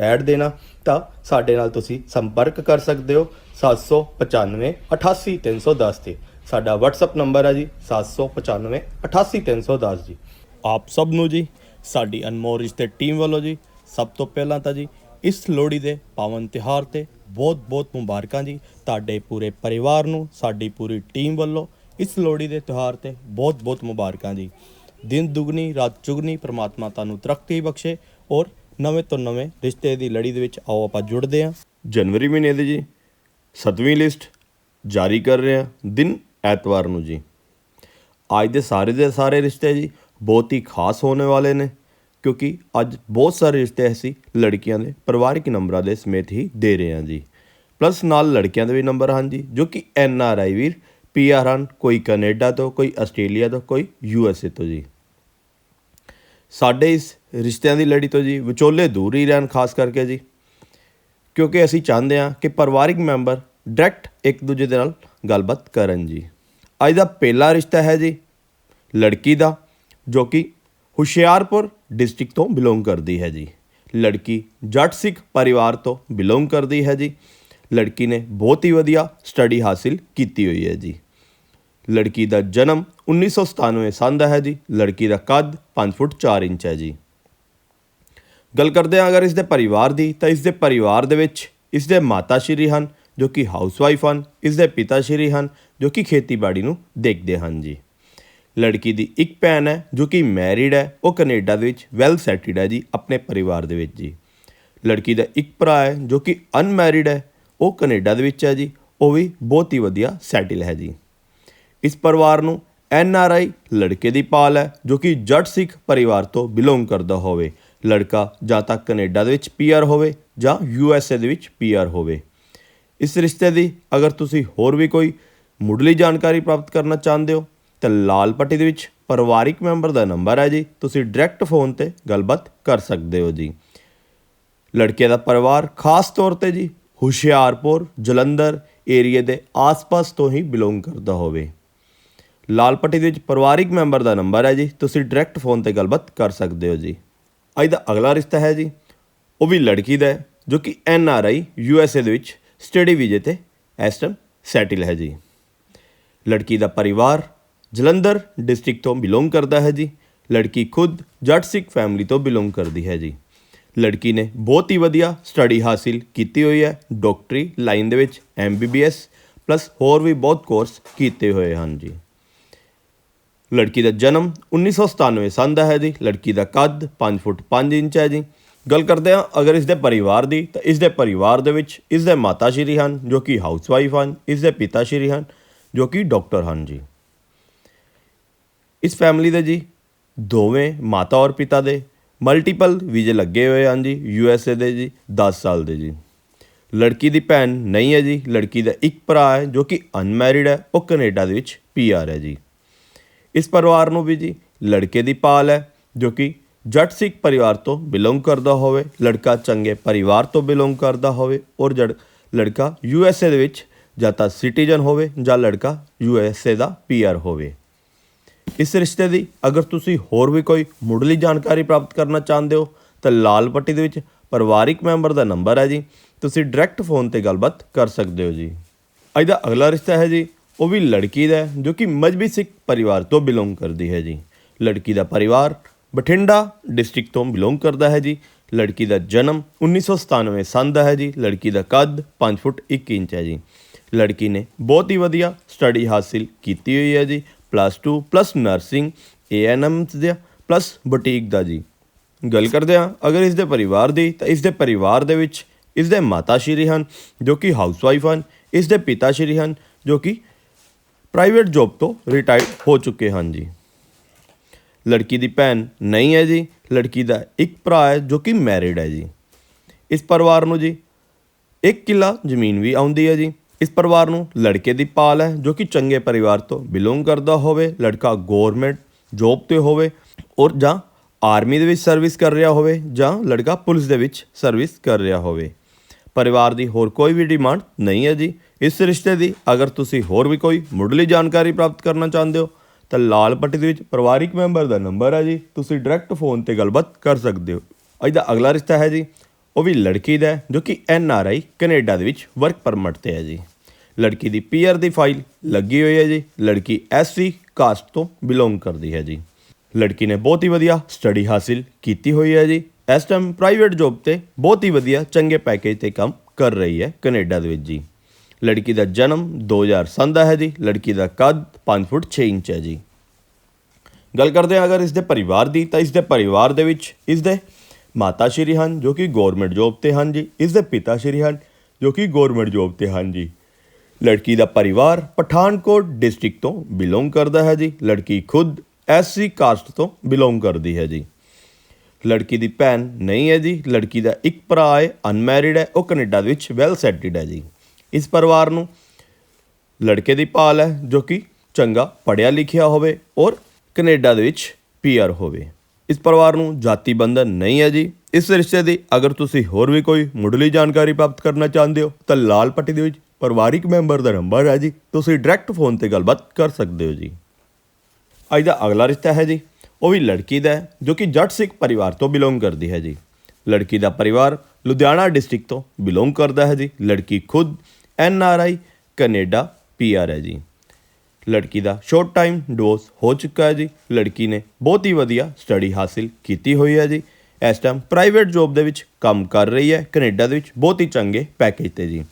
Add ਦੇਣਾ, ਤਾਂ ਸਾਡੇ ਨਾਲ ਤੁਸੀਂ ਸੰਪਰਕ ਕਰ ਸਕਦੇ ਹੋ 795 88310 ਤੇ। ਸਾਡਾ WhatsApp ਨੰਬਰ ਹੈ ਜੀ 795 88310 ਜੀ। ਆਪ ਸਭ ਨੂੰ ਜੀ, ਸਾਡੀ ਅਨਮੋਲ ਰਿਸ਼ਤੇ ਟੀਮ ਵੱਲੋਂ ਜੀ, ਸਭ ਤੋਂ ਪਹਿਲਾਂ ਤਾਂ ਜੀ, ਇਸ ਲੋਹੜੀ ਦੇ ਪਾਵਨ ਤਿਹਾਰ ਤੇ ਬਹੁਤ-ਬਹੁਤ ਮੁਬਾਰਕਾਂ ਜੀ, ਤੁਹਾਡੇ ਪੂਰੇ ਪਰਿਵਾਰ ਨੂੰ, ਸਾਡੀ ਪੂਰੀ ਟੀਮ ਵੱਲੋਂ ਇਸ ਲੋਹੜੀ ਦੇ ਤਿਹਾਰ ਤੇ ਬਹੁਤ-ਬਹੁਤ ਮੁਬਾਰਕਾਂ ਜੀ। ਦਿਨ ਦੁਗਣੀ, ਰਾਤ ਚੁਗਣੀ, ਪ੍ਰਮਾਤਮਾ ਤੁਹਾਨੂੰ ਤਰੱਕੀ ਬਖਸ਼ੇ ਔਰ ਨਵੇਂ ਤੋਂ ਨਵੇਂ ਰਿਸ਼ਤੇ ਦੀ ਲੜੀ ਦੇ ਵਿੱਚ ਆਓ ਆਪਾਂ ਜੁੜਦੇ ਹਾਂ। ਜਨਵਰੀ ਮਹੀਨੇ ਦੀ ਜੀ। 7ਵੀਂ ਲਿਸਟ ਜਾਰੀ ਕਰ ਰਹੇ ਹਾਂ ਦਿਨ ਐਤਵਾਰ ਨੂੰ ਜੀ। ਅੱਜ ਦੇ ਸਾਰੇ ਦੇ ਸਾਰੇ ਰਿਸ਼ਤੇ ਜੀ ਬਹੁਤ ਹੀ ਖਾਸ ਹੋਣੇ ਵਾਲੇ ਨੇ, ਕਿਉਂਕਿ ਅੱਜ ਬਹੁਤ ਸਾਰੇ ਰਿਸ਼ਤੇ ਅਸੀਂ ਲੜਕੀਆਂ ਦੇ ਪਰਿਵਾਰਿਕ ਨੰਬਰਾਂ ਦੇ ਸਮੇਤ ਹੀ ਦੇ ਰਹੇ ਹਾਂ ਜੀ। ਪਲੱਸ ਨਾਲ ਲੜਕੀਆਂ ਦੇ ਵੀ ਨੰਬਰ ਹਨ ਜੀ, ਜੋ ਕਿ ਐਨ ਆਰ ਆਈ ਵੀਰ, ਪੀ ਆਰ ਹਨ, ਕੋਈ ਕੈਨੇਡਾ ਤੋਂ, ਕੋਈ ਆਸਟ੍ਰੇਲੀਆ ਤੋਂ, ਕੋਈ ਯੂ ਐਸ ਏ ਤੋਂ ਜੀ। ਸਾਡੇ ਇਸ ਰਿਸ਼ਤਿਆਂ ਦੀ ਲੜੀ ਤੋਂ ਜੀ ਵਿਚੋਲੇ ਦੂਰ ਹੀ ਰਹਿਣ, ਖਾਸ ਕਰਕੇ ਜੀ। ਕਿਉਂਕਿ ਅਸੀਂ ਚਾਹੁੰਦੇ ਹਾਂ ਕਿ ਪਰਿਵਾਰਿਕ ਮੈਂਬਰ ਡਾਇਰੈਕਟ ਇੱਕ ਦੂਜੇ ਦੇ ਨਾਲ ਗੱਲਬਾਤ ਕਰਨ ਜੀ। ਅੱਜ ਦਾ ਪਹਿਲਾ ਰਿਸ਼ਤਾ ਹੈ ਜੀ ਲੜਕੀ ਦਾ, ਜੋ ਕਿ ਹੁਸ਼ਿਆਰਪੁਰ ਡਿਸਟ੍ਰਿਕਟ ਤੋਂ ਬਿਲੋਂਗ ਕਰਦੀ ਹੈ ਜੀ। ਲੜਕੀ ਜੱਟ ਸਿੱਖ ਪਰਿਵਾਰ ਤੋਂ ਬਿਲੋਂਗ ਕਰਦੀ ਹੈ ਜੀ। ਲੜਕੀ ਨੇ ਬਹੁਤ ਹੀ ਵਧੀਆ ਸਟੱਡੀ ਹਾਸਿਲ ਕੀਤੀ ਹੋਈ ਹੈ ਜੀ। ਲੜਕੀ ਦਾ ਜਨਮ 1997 ਸਾਲ ਦਾ ਹੈ ਜੀ, ਲੜਕੀ ਦਾ ਕੱਦ 5 ਫੁੱਟ 4 ਇੰਚ ਹੈ ਜੀ। ਗੱਲ ਕਰਦੇ ਹਾਂ ਅਗਰ ਇਸ ਦੇ ਪਰਿਵਾਰ ਦੀ, ਤਾਂ ਇਸ ਦੇ ਪਰਿਵਾਰ ਦੇ ਵਿੱਚ ਇਸ ਦੇ ਮਾਤਾ ਸ਼੍ਰੀ ਹਨ, ਜੋ ਕਿ ਹਾਊਸਵਾਈਫ ਹਨ ਇਸ ਦੇ ਪਿਤਾ ਸ਼੍ਰੀ ਹਨ, ਜੋ ਕਿ ਖੇਤੀਬਾੜੀ ਨੂੰ ਦੇਖਦੇ ਹਨ ਜੀ। ਲੜਕੀ ਦੀ ਇੱਕ ਭੈਣ ਹੈ, ਜੋ ਕਿ ਮੈਰਿਡ ਹੈ, ਉਹ ਕੈਨੇਡਾ ਦੇ ਵਿੱਚ ਵੈਲ ਸੈਟਲਡ ਹੈ ਜੀ, ਆਪਣੇ ਪਰਿਵਾਰ ਦੇ ਵਿੱਚ ਜੀ। ਲੜਕੀ ਦਾ ਇੱਕ ਭਰਾ ਹੈ, ਜੋ ਕਿ ਅਨਮੈਰਿਡ ਹੈ, ਉਹ ਕੈਨੇਡਾ ਦੇ ਵਿੱਚ ਹੈ ਜੀ, ਉਹ ਵੀ ਬਹੁਤ ਹੀ ਵਧੀਆ ਸੈਟਲ ਹੈ ਜੀ। ਇਸ ਪਰਿਵਾਰ ਨੂੰ ਐਨ ਆਰ ਆਈ ਲੜਕੇ ਦੀ ਪਾਲ ਹੈ, ਜੋ ਕਿ ਜੱਟ ਸਿੱਖ ਪਰਿਵਾਰ ਤੋਂ ਬਿਲੋਂਗ ਕਰਦਾ ਹੋਵੇ। ਲੜਕਾ ਜਾਂ ਤਾਂ ਕੈਨੇਡਾ ਦੇ ਵਿੱਚ ਪੀਆਰ ਹੋਵੇ ਜਾਂ ਯੂ ਐਸ ਏ ਦੇ ਵਿੱਚ ਪੀਆਰ ਹੋਵੇ। ਇਸ ਰਿਸ਼ਤੇ ਦੀ ਅਗਰ ਤੁਸੀਂ ਹੋਰ ਵੀ ਕੋਈ ਮੁੱਢਲੀ ਜਾਣਕਾਰੀ ਪ੍ਰਾਪਤ ਕਰਨਾ ਚਾਹੁੰਦੇ ਹੋ, ਤਾਂ ਲਾਲ ਪੱਟੀ ਦੇ ਵਿੱਚ ਪਰਿਵਾਰਿਕ ਮੈਂਬਰ ਦਾ ਨੰਬਰ ਹੈ ਜੀ। ਤੁਸੀਂ ਡਾਇਰੈਕਟ ਫੋਨ ਤੇ ਗੱਲਬਾਤ ਕਰ ਸਕਦੇ ਹੋ ਜੀ। ਲੜਕੇ ਦਾ ਪਰਿਵਾਰ ਖਾਸ ਤੌਰ ਤੇ ਜੀ ਹੁਸ਼ਿਆਰਪੁਰ, ਜਲੰਧਰ ਏਰੀਏ ਦੇ ਆਸ-ਪਾਸ ਤੋਂ ਹੀ ਬਿਲੋਂਗ ਕਰਦਾ ਹੋਵੇ। ਲਾਲ ਪੱਟੀ ਦੇ ਵਿੱਚ ਪਰਿਵਾਰਿਕ ਮੈਂਬਰ ਦਾ ਨੰਬਰ ਹੈ ਜੀ। ਤੁਸੀਂ ਡਾਇਰੈਕਟ ਫੋਨ ਤੇ ਗੱਲਬਾਤ ਕਰ ਸਕਦੇ ਹੋ ਜੀ। ਅੱਜ ਦਾ ਅਗਲਾ ਰਿਸ਼ਤਾ ਹੈ ਜੀ। ਉਹ ਵੀ ਲੜਕੀ ਦਾ ਹੈ, ਜੋ ਕਿ N R I, U S A ਦੇ ਵਿੱਚ ਸਟੱਡੀ ਵੀਜ਼ੇ ਤੇ ਇਸ ਟਾਈਮ ਸੈਟਲ ਹੈ ਜੀ। ਲੜਕੀ ਦਾ ਪਰਿਵਾਰ ਜਲੰਧਰ ਡਿਸਟ੍ਰਿਕਟ ਤੋਂ ਬਿਲੋਂਗ ਕਰਦਾ ਹੈ ਜੀ। ਲੜਕੀ ਖੁਦ ਜੱਟ ਸਿੱਖ ਫੈਮਿਲੀ ਤੋਂ ਬਿਲੋਂਗ ਕਰਦੀ ਹੈ ਜੀ। ਲੜਕੀ ਨੇ ਬਹੁਤ ਹੀ ਵਧੀਆ ਸਟੱਡੀ ਹਾਸਿਲ ਕੀਤੀ ਹੋਈ ਹੈ। ਡਾਕਟਰੀ ਲਾਈਨ ਦੇ ਵਿੱਚ ਐਮਬੀਬੀਐਸ ਪਲੱਸ ਹੋਰ ਵੀ ਬਹੁਤ ਕੋਰਸ ਕੀਤੇ ਹੋਏ ਹਨ ਜੀ। ਲੜਕੀ ਦਾ ਜਨਮ 1997 ਸੰਨ ਦਾ ਹੈ ਜੀ, ਲੜਕੀ ਦਾ ਕੱਦ 5 ਫੁੱਟ 5 ਇੰਚ ਹੈ ਜੀ। ਗੱਲ ਕਰਦੇ ਹਾਂ, ਅਗਰ ਇਸ ਦੇ ਪਰਿਵਾਰ ਦੀ, ਤਾਂ ਇਸ ਦੇ ਪਰਿਵਾਰ ਦੇ ਵਿੱਚ ਇਸ ਦੇ ਮਾਤਾ ਸ਼੍ਰੀ ਹਨ, ਜੋ ਕਿ ਹਾਊਸਵਾਈਫ ਹਨ ਇਸ ਦੇ ਪਿਤਾ ਸ਼੍ਰੀ ਹਨ, ਜੋ ਕਿ ਡਾਕਟਰ ਹਨ ਜੀ। ਇਸ ਫੈਮਿਲੀ ਦੇ ਜੀ ਦੋਵੇਂ ਮਾਤਾ ਔਰ ਪਿਤਾ ਦੇ ਮਲਟੀਪਲ ਵੀਜ਼ੇ ਲੱਗੇ ਹੋਏ ਹਨ ਜੀ ਯੂ ਐਸ ਏ ਦੇ ਜੀ 10 ਸਾਲ ਦੇ ਜੀ। ਲੜਕੀ ਦੀ ਭੈਣ ਨਹੀਂ ਹੈ ਜੀ, ਲੜਕੀ ਦਾ ਇੱਕ ਭਰਾ ਹੈ, ਜੋ ਕਿ ਅਨਮੈਰਿਡ ਹੈ, ਉਹ ਕੈਨੇਡਾ ਦੇ ਵਿੱਚ ਪੀ ਆਰ ਹੈ ਜੀ। ਇਸ ਪਰਿਵਾਰ ਨੂੰ ਵੀ ਜੀ, ਲੜਕੇ ਦੀ ਪਾਲ ਹੈ, ਜੋ ਕਿ ਜੱਟ ਸਿੱਖ ਪਰਿਵਾਰ ਤੋਂ ਬਿਲੋਂਗ ਕਰਦਾ ਹੋਵੇ, ਲੜਕਾ ਚੰਗੇ ਪਰਿਵਾਰ ਤੋਂ ਬਿਲੋਂਗ ਕਰਦਾ ਹੋਵੇ, ਔਰ ਜੜ, ਲੜਕਾ ਯੂ ਐਸ ਏ ਦੇ ਵਿੱਚ ਜਾਂ ਤਾਂ ਸਿਟੀਜ਼ਨ ਹੋਵੇ ਜਾਂ ਲੜਕਾ ਯੂ ਐਸ ਏ ਦਾ ਪੀਆਰ ਹੋਵੇ। ਇਸ ਰਿਸ਼ਤੇ ਦੀ ਅਗਰ ਤੁਸੀਂ ਹੋਰ ਵੀ ਕੋਈ ਮੁੱਢਲੀ ਜਾਣਕਾਰੀ ਪ੍ਰਾਪਤ ਕਰਨਾ ਚਾਹੁੰਦੇ ਹੋ, ਤਾਂ ਲਾਲ ਪੱਟੀ ਦੇ ਵਿੱਚ ਪਰਿਵਾਰਿਕ ਮੈਂਬਰ ਦਾ ਨੰਬਰ ਹੈ ਜੀ, ਤੁਸੀਂ ਡਾਇਰੈਕਟ ਫੋਨ ਤੇ ਗੱਲਬਾਤ ਕਰ ਸਕਦੇ ਹੋ ਜੀ। ਅੱਜ ਦਾ ਅਗਲਾ ਰਿਸ਼ਤਾ ਹੈ ਜੀ ਉਹ ਵੀ ਲੜਕੀ ਦਾ ਜੋ ਕਿ ਮਜਬੀ ਸਿੱਖ ਪਰਿਵਾਰ ਤੋਂ ਬਿਲੋਂਗ ਕਰਦੀ ਹੈ ਜੀ। ਲੜਕੀ ਦਾ ਪਰਿਵਾਰ ਬਠਿੰਡਾ ਡਿਸਟ੍ਰਿਕਟ ਤੋਂ ਬਿਲੋਂਗ ਕਰਦਾ ਹੈ ਜੀ। ਲੜਕੀ ਦਾ ਜਨਮ 1997 ਸੰਨ ਦਾ ਹੈ ਜੀ। ਲੜਕੀ ਦਾ ਕੱਦ 5 ਫੁੱਟ 1 ਇੰਚ ਹੈ ਜੀ। ਲੜਕੀ ਨੇ ਬਹੁਤ ਹੀ ਵਧੀਆ ਸਟੱਡੀ ਹਾਸਿਲ ਕੀਤੀ ਹੋਈ ਹੈ ਜੀ। ਪਲੱਸ 2 ਪਲੱਸ ਨਰਸਿੰਗ ਏਐਨਐਮਸ ਦਾ ਪਲੱਸ ਬੁਟੀਕ ਦਾ ਜੀ। ਗੱਲ ਕਰਦੇ ਹਾਂ, ਅਗਰ ਇਸ ਦੇ ਪਰਿਵਾਰ ਦੀ, ਤਾਂ ਇਸ ਦੇ ਪਰਿਵਾਰ ਦੇ ਵਿੱਚ ਇਸ ਦੇ ਮਾਤਾ ਸ਼੍ਰੀ ਹਨ, ਜੋ ਕਿ ਹਾਊਸਵਾਈਫ ਹਨ, ਇਸ ਦੇ ਪਿਤਾ ਸ਼੍ਰੀ ਹਨ, ਜੋ ਕਿ ਪ੍ਰਾਈਵੇਟ ਜੌਬ ਤੋਂ ਰਿਟਾਇਰਡ ਹੋ ਚੁੱਕੇ ਹਨ ਜੀ। ਲੜਕੀ ਦੀ ਭੈਣ ਨਹੀਂ ਹੈ ਜੀ। ਲੜਕੀ ਦਾ ਇੱਕ ਭਰਾ ਹੈ ਜੋ ਕਿ ਮੈਰਿਡ ਹੈ ਜੀ। ਇਸ ਪਰਿਵਾਰ ਨੂੰ ਜੀ ਇੱਕ ਕਿੱਲਾ ਜ਼ਮੀਨ ਵੀ ਆਉਂਦੀ ਹੈ ਜੀ। ਇਸ ਪਰਿਵਾਰ ਨੂੰ ਲੜਕੇ ਦੀ ਪਾਲ ਹੈ ਜੋ ਕਿ ਚੰਗੇ ਪਰਿਵਾਰ ਤੋਂ ਬਿਲੋਂਗ ਕਰਦਾ ਹੋਵੇ, ਲੜਕਾ ਗਵਰਨਮੈਂਟ ਜੌਬ ਤੇ ਹੋਵੇ ਔਰ ਜਾਂ ਆਰਮੀ ਦੇ ਵਿੱਚ ਸਰਵਿਸ ਕਰ ਰਿਹਾ ਹੋਵੇ ਜਾਂ ਲੜਕਾ ਪੁਲਿਸ ਦੇ ਵਿੱਚ ਸਰਵਿਸ ਕਰ ਰਿਹਾ ਹੋਵੇ। ਪਰਿਵਾਰ ਦੀ ਹੋਰ ਕੋਈ ਵੀ ਡਿਮਾਂਡ ਨਹੀਂ ਹੈ ਜੀ। ਇਸ ਰਿਸ਼ਤੇ ਦੀ ਅਗਰ ਤੁਸੀਂ ਹੋਰ ਵੀ ਕੋਈ ਮੁੱਢਲੀ ਜਾਣਕਾਰੀ ਪ੍ਰਾਪਤ ਕਰਨਾ ਚਾਹੁੰਦੇ ਹੋ, ਤਾਂ ਲਾਲ ਪੱਟੀ ਦੇ ਵਿੱਚ ਪਰਿਵਾਰਿਕ ਮੈਂਬਰ ਦਾ ਨੰਬਰ ਹੈ ਜੀ। ਤੁਸੀਂ ਡਾਇਰੈਕਟ ਫੋਨ ਤੇ ਗੱਲਬਾਤ ਕਰ ਸਕਦੇ ਹੋ। ਅੱਜ ਦਾ ਅਗਲਾ ਰਿਸ਼ਤਾ ਹੈ ਜੀ। ਉਹ ਵੀ ਲੜਕੀ ਦਾ ਜੋ ਕਿ ਐਨ ਆਰ ਆਈ ਕੈਨੇਡਾ ਦੇ ਵਿੱਚ ਵਰਕ ਪਰਮਿਟ ਤੇ ਹੈ ਜੀ। ਲੜਕੀ ਦੀ ਪੀਆਰ ਦੀ ਫਾਈਲ ਲੱਗੀ ਹੋਈ ਹੈ ਜੀ। ਲੜਕੀ ਐਸਸੀ ਕਾਸਟ ਤੋਂ ਬਿਲੋਂਗ ਕਰਦੀ ਹੈ ਜੀ। ਲੜਕੀ ਨੇ ਬਹੁਤ ਹੀ ਵਧੀਆ ਸਟੱਡੀ ਹਾਸਿਲ ਕੀਤੀ ਹੋਈ ਹੈ ਜੀ। ਇਸ ਟਾਈਮ ਪ੍ਰਾਈਵੇਟ ਜੌਬ ਤੇ ਬਹੁਤ ਹੀ ਵਧੀਆ ਚੰਗੇ ਪੈਕੇਜ ਤੇ ਕੰਮ ਕਰ ਰਹੀ ਹੈ ਕੈਨੇਡਾ ਦੇ ਵਿੱਚ ਜੀ। ਲੜਕੀ ਦਾ ਜਨਮ 2007 ਦਾ ਹੈ ਜੀ, ਲੜਕੀ ਦਾ ਕੱਦ 5 ਫੁੱਟ 6 ਇੰਚ ਹੈ ਜੀ। ਗੱਲ ਕਰਦੇ ਹਾਂ ਅਗਰ ਇਸ ਦੇ ਪਰਿਵਾਰ ਦੀ, ਤਾਂ ਇਸ ਦੇ ਪਰਿਵਾਰ ਦੇ ਵਿੱਚ ਇਸ ਦੇ ਮਾਤਾ ਸ਼੍ਰੀ ਹਨ, ਜੋ ਕਿ ਗਵਰਨਮੈਂਟ ਜੋਬ ਤੇ ਹਨ ਜੀ। ਇਸ ਦੇ ਪਿਤਾ ਸ਼੍ਰੀ ਹਨ, ਜੋ ਕਿ ਗਵਰਨਮੈਂਟ ਜੋਬ ਤੇ ਹਨ ਜੀ। ਲੜਕੀ ਦਾ ਪਰਿਵਾਰ ਪਠਾਨਕੋਟ ਡਿਸਟ੍ਰਿਕਟ ਤੋਂ ਬਿਲੋਂਗ ਕਰਦਾ ਹੈ ਜੀ। ਲੜਕੀ ਖੁਦ ਐਸਸੀ ਕਾਸਟ ਤੋਂ ਬਿਲੋਂਗ ਕਰਦੀ ਹੈ ਜੀ। ਲੜਕੀ ਦੀ ਭੈਣ ਨਹੀਂ ਹੈ ਜੀ। ਲੜਕੀ ਦਾ ਇੱਕ ਭਰਾ ਹੈ, ਅਨਮੈਰਿਡ ਹੈ, ਉਹ ਕੈਨੇਡਾ ਦੇ ਵਿੱਚ ਵੈਲ ਸੈਟਲਡ ਹੈ ਜੀ। ਇਸ ਪਰਿਵਾਰ ਨੂੰ। ਲੜਕੇ ਦੀ ਭਾਲ ਹੈ, ਜੋ ਕਿ ਚੰਗਾ ਪੜ੍ਹਿਆ ਲਿਖਿਆ ਹੋਵੇ ਔਰ ਕੈਨੇਡਾ ਦੇ ਵਿੱਚ ਪੀਆਰ ਹੋਵੇ। ਇਸ ਪਰਿਵਾਰ ਨੂੰ ਜਾਤੀ ਬੰਧਨ ਨਹੀਂ ਹੈ ਜੀ। ਇਸ ਰਿਸ਼ਤੇ ਦੀ ਅਗਰ ਤੁਸੀਂ ਹੋਰ ਵੀ ਕੋਈ ਮੁੱਢਲੀ ਜਾਣਕਾਰੀ ਪ੍ਰਾਪਤ ਕਰਨਾ ਚਾਹੁੰਦੇ ਹੋ, ਤਾਂ ਲਾਲ ਪੱਟੀ ਦੇ ਵਿੱਚ ਪਰਿਵਾਰਿਕ ਮੈਂਬਰ ਦਾ ਨੰਬਰ ਹੈ ਜੀ। ਤੁਸੀਂ ਡਾਇਰੈਕਟ ਫੋਨ ਤੇ ਗੱਲਬਾਤ ਕਰ ਸਕਦੇ ਹੋ ਜੀ। ਅੱਜ ਦਾ ਅਗਲਾ ਰਿਸ਼ਤਾ ਹੈ ਜੀ। ਉਹ ਵੀ ਲੜਕੀ ਦਾ ਹੈ, ਜੋ ਕਿ ਜੱਟ ਸਿੱਖ ਪਰਿਵਾਰ ਤੋਂ ਬਿਲੋਂਗ ਕਰਦੀ ਹੈ ਜੀ। ਲੜਕੀ ਦਾ ਪਰਿਵਾਰ ਲੁਧਿਆਣਾ ਡਿਸਟ੍ਰਿਕਟ ਤੋਂ ਬਿਲੋਂਗ ਕਰਦਾ ਹੈ ਜੀ। ਲੜਕੀ ਖੁਦ N R I Canada P R ਹੈ ਜੀ। ਲੜਕੀ ਦਾ ਸ਼ਾਰਟ ਟਾਈਮ ਡੋਸ ਹੋ ਚੁੱਕਾ ਹੈ ਜੀ। ਲੜਕੀ ਨੇ ਬਹੁਤ ਹੀ ਵਧੀਆ ਸਟੱਡੀ ਹਾਸਿਲ ਕੀਤੀ ਹੋਈ ਹੈ ਜੀ। ਇਸ ਟਾਈਮ ਪ੍ਰਾਈਵੇਟ ਜੌਬ ਦੇ ਵਿੱਚ ਕੰਮ ਕਰ ਰਹੀ ਹੈ। ਕੈਨੇਡਾ ਦੇ ਵਿੱਚ ਬਹੁਤ ਹੀ ਚੰਗੇ ਪੈਕੇਜ ਤੇ ਜੀ।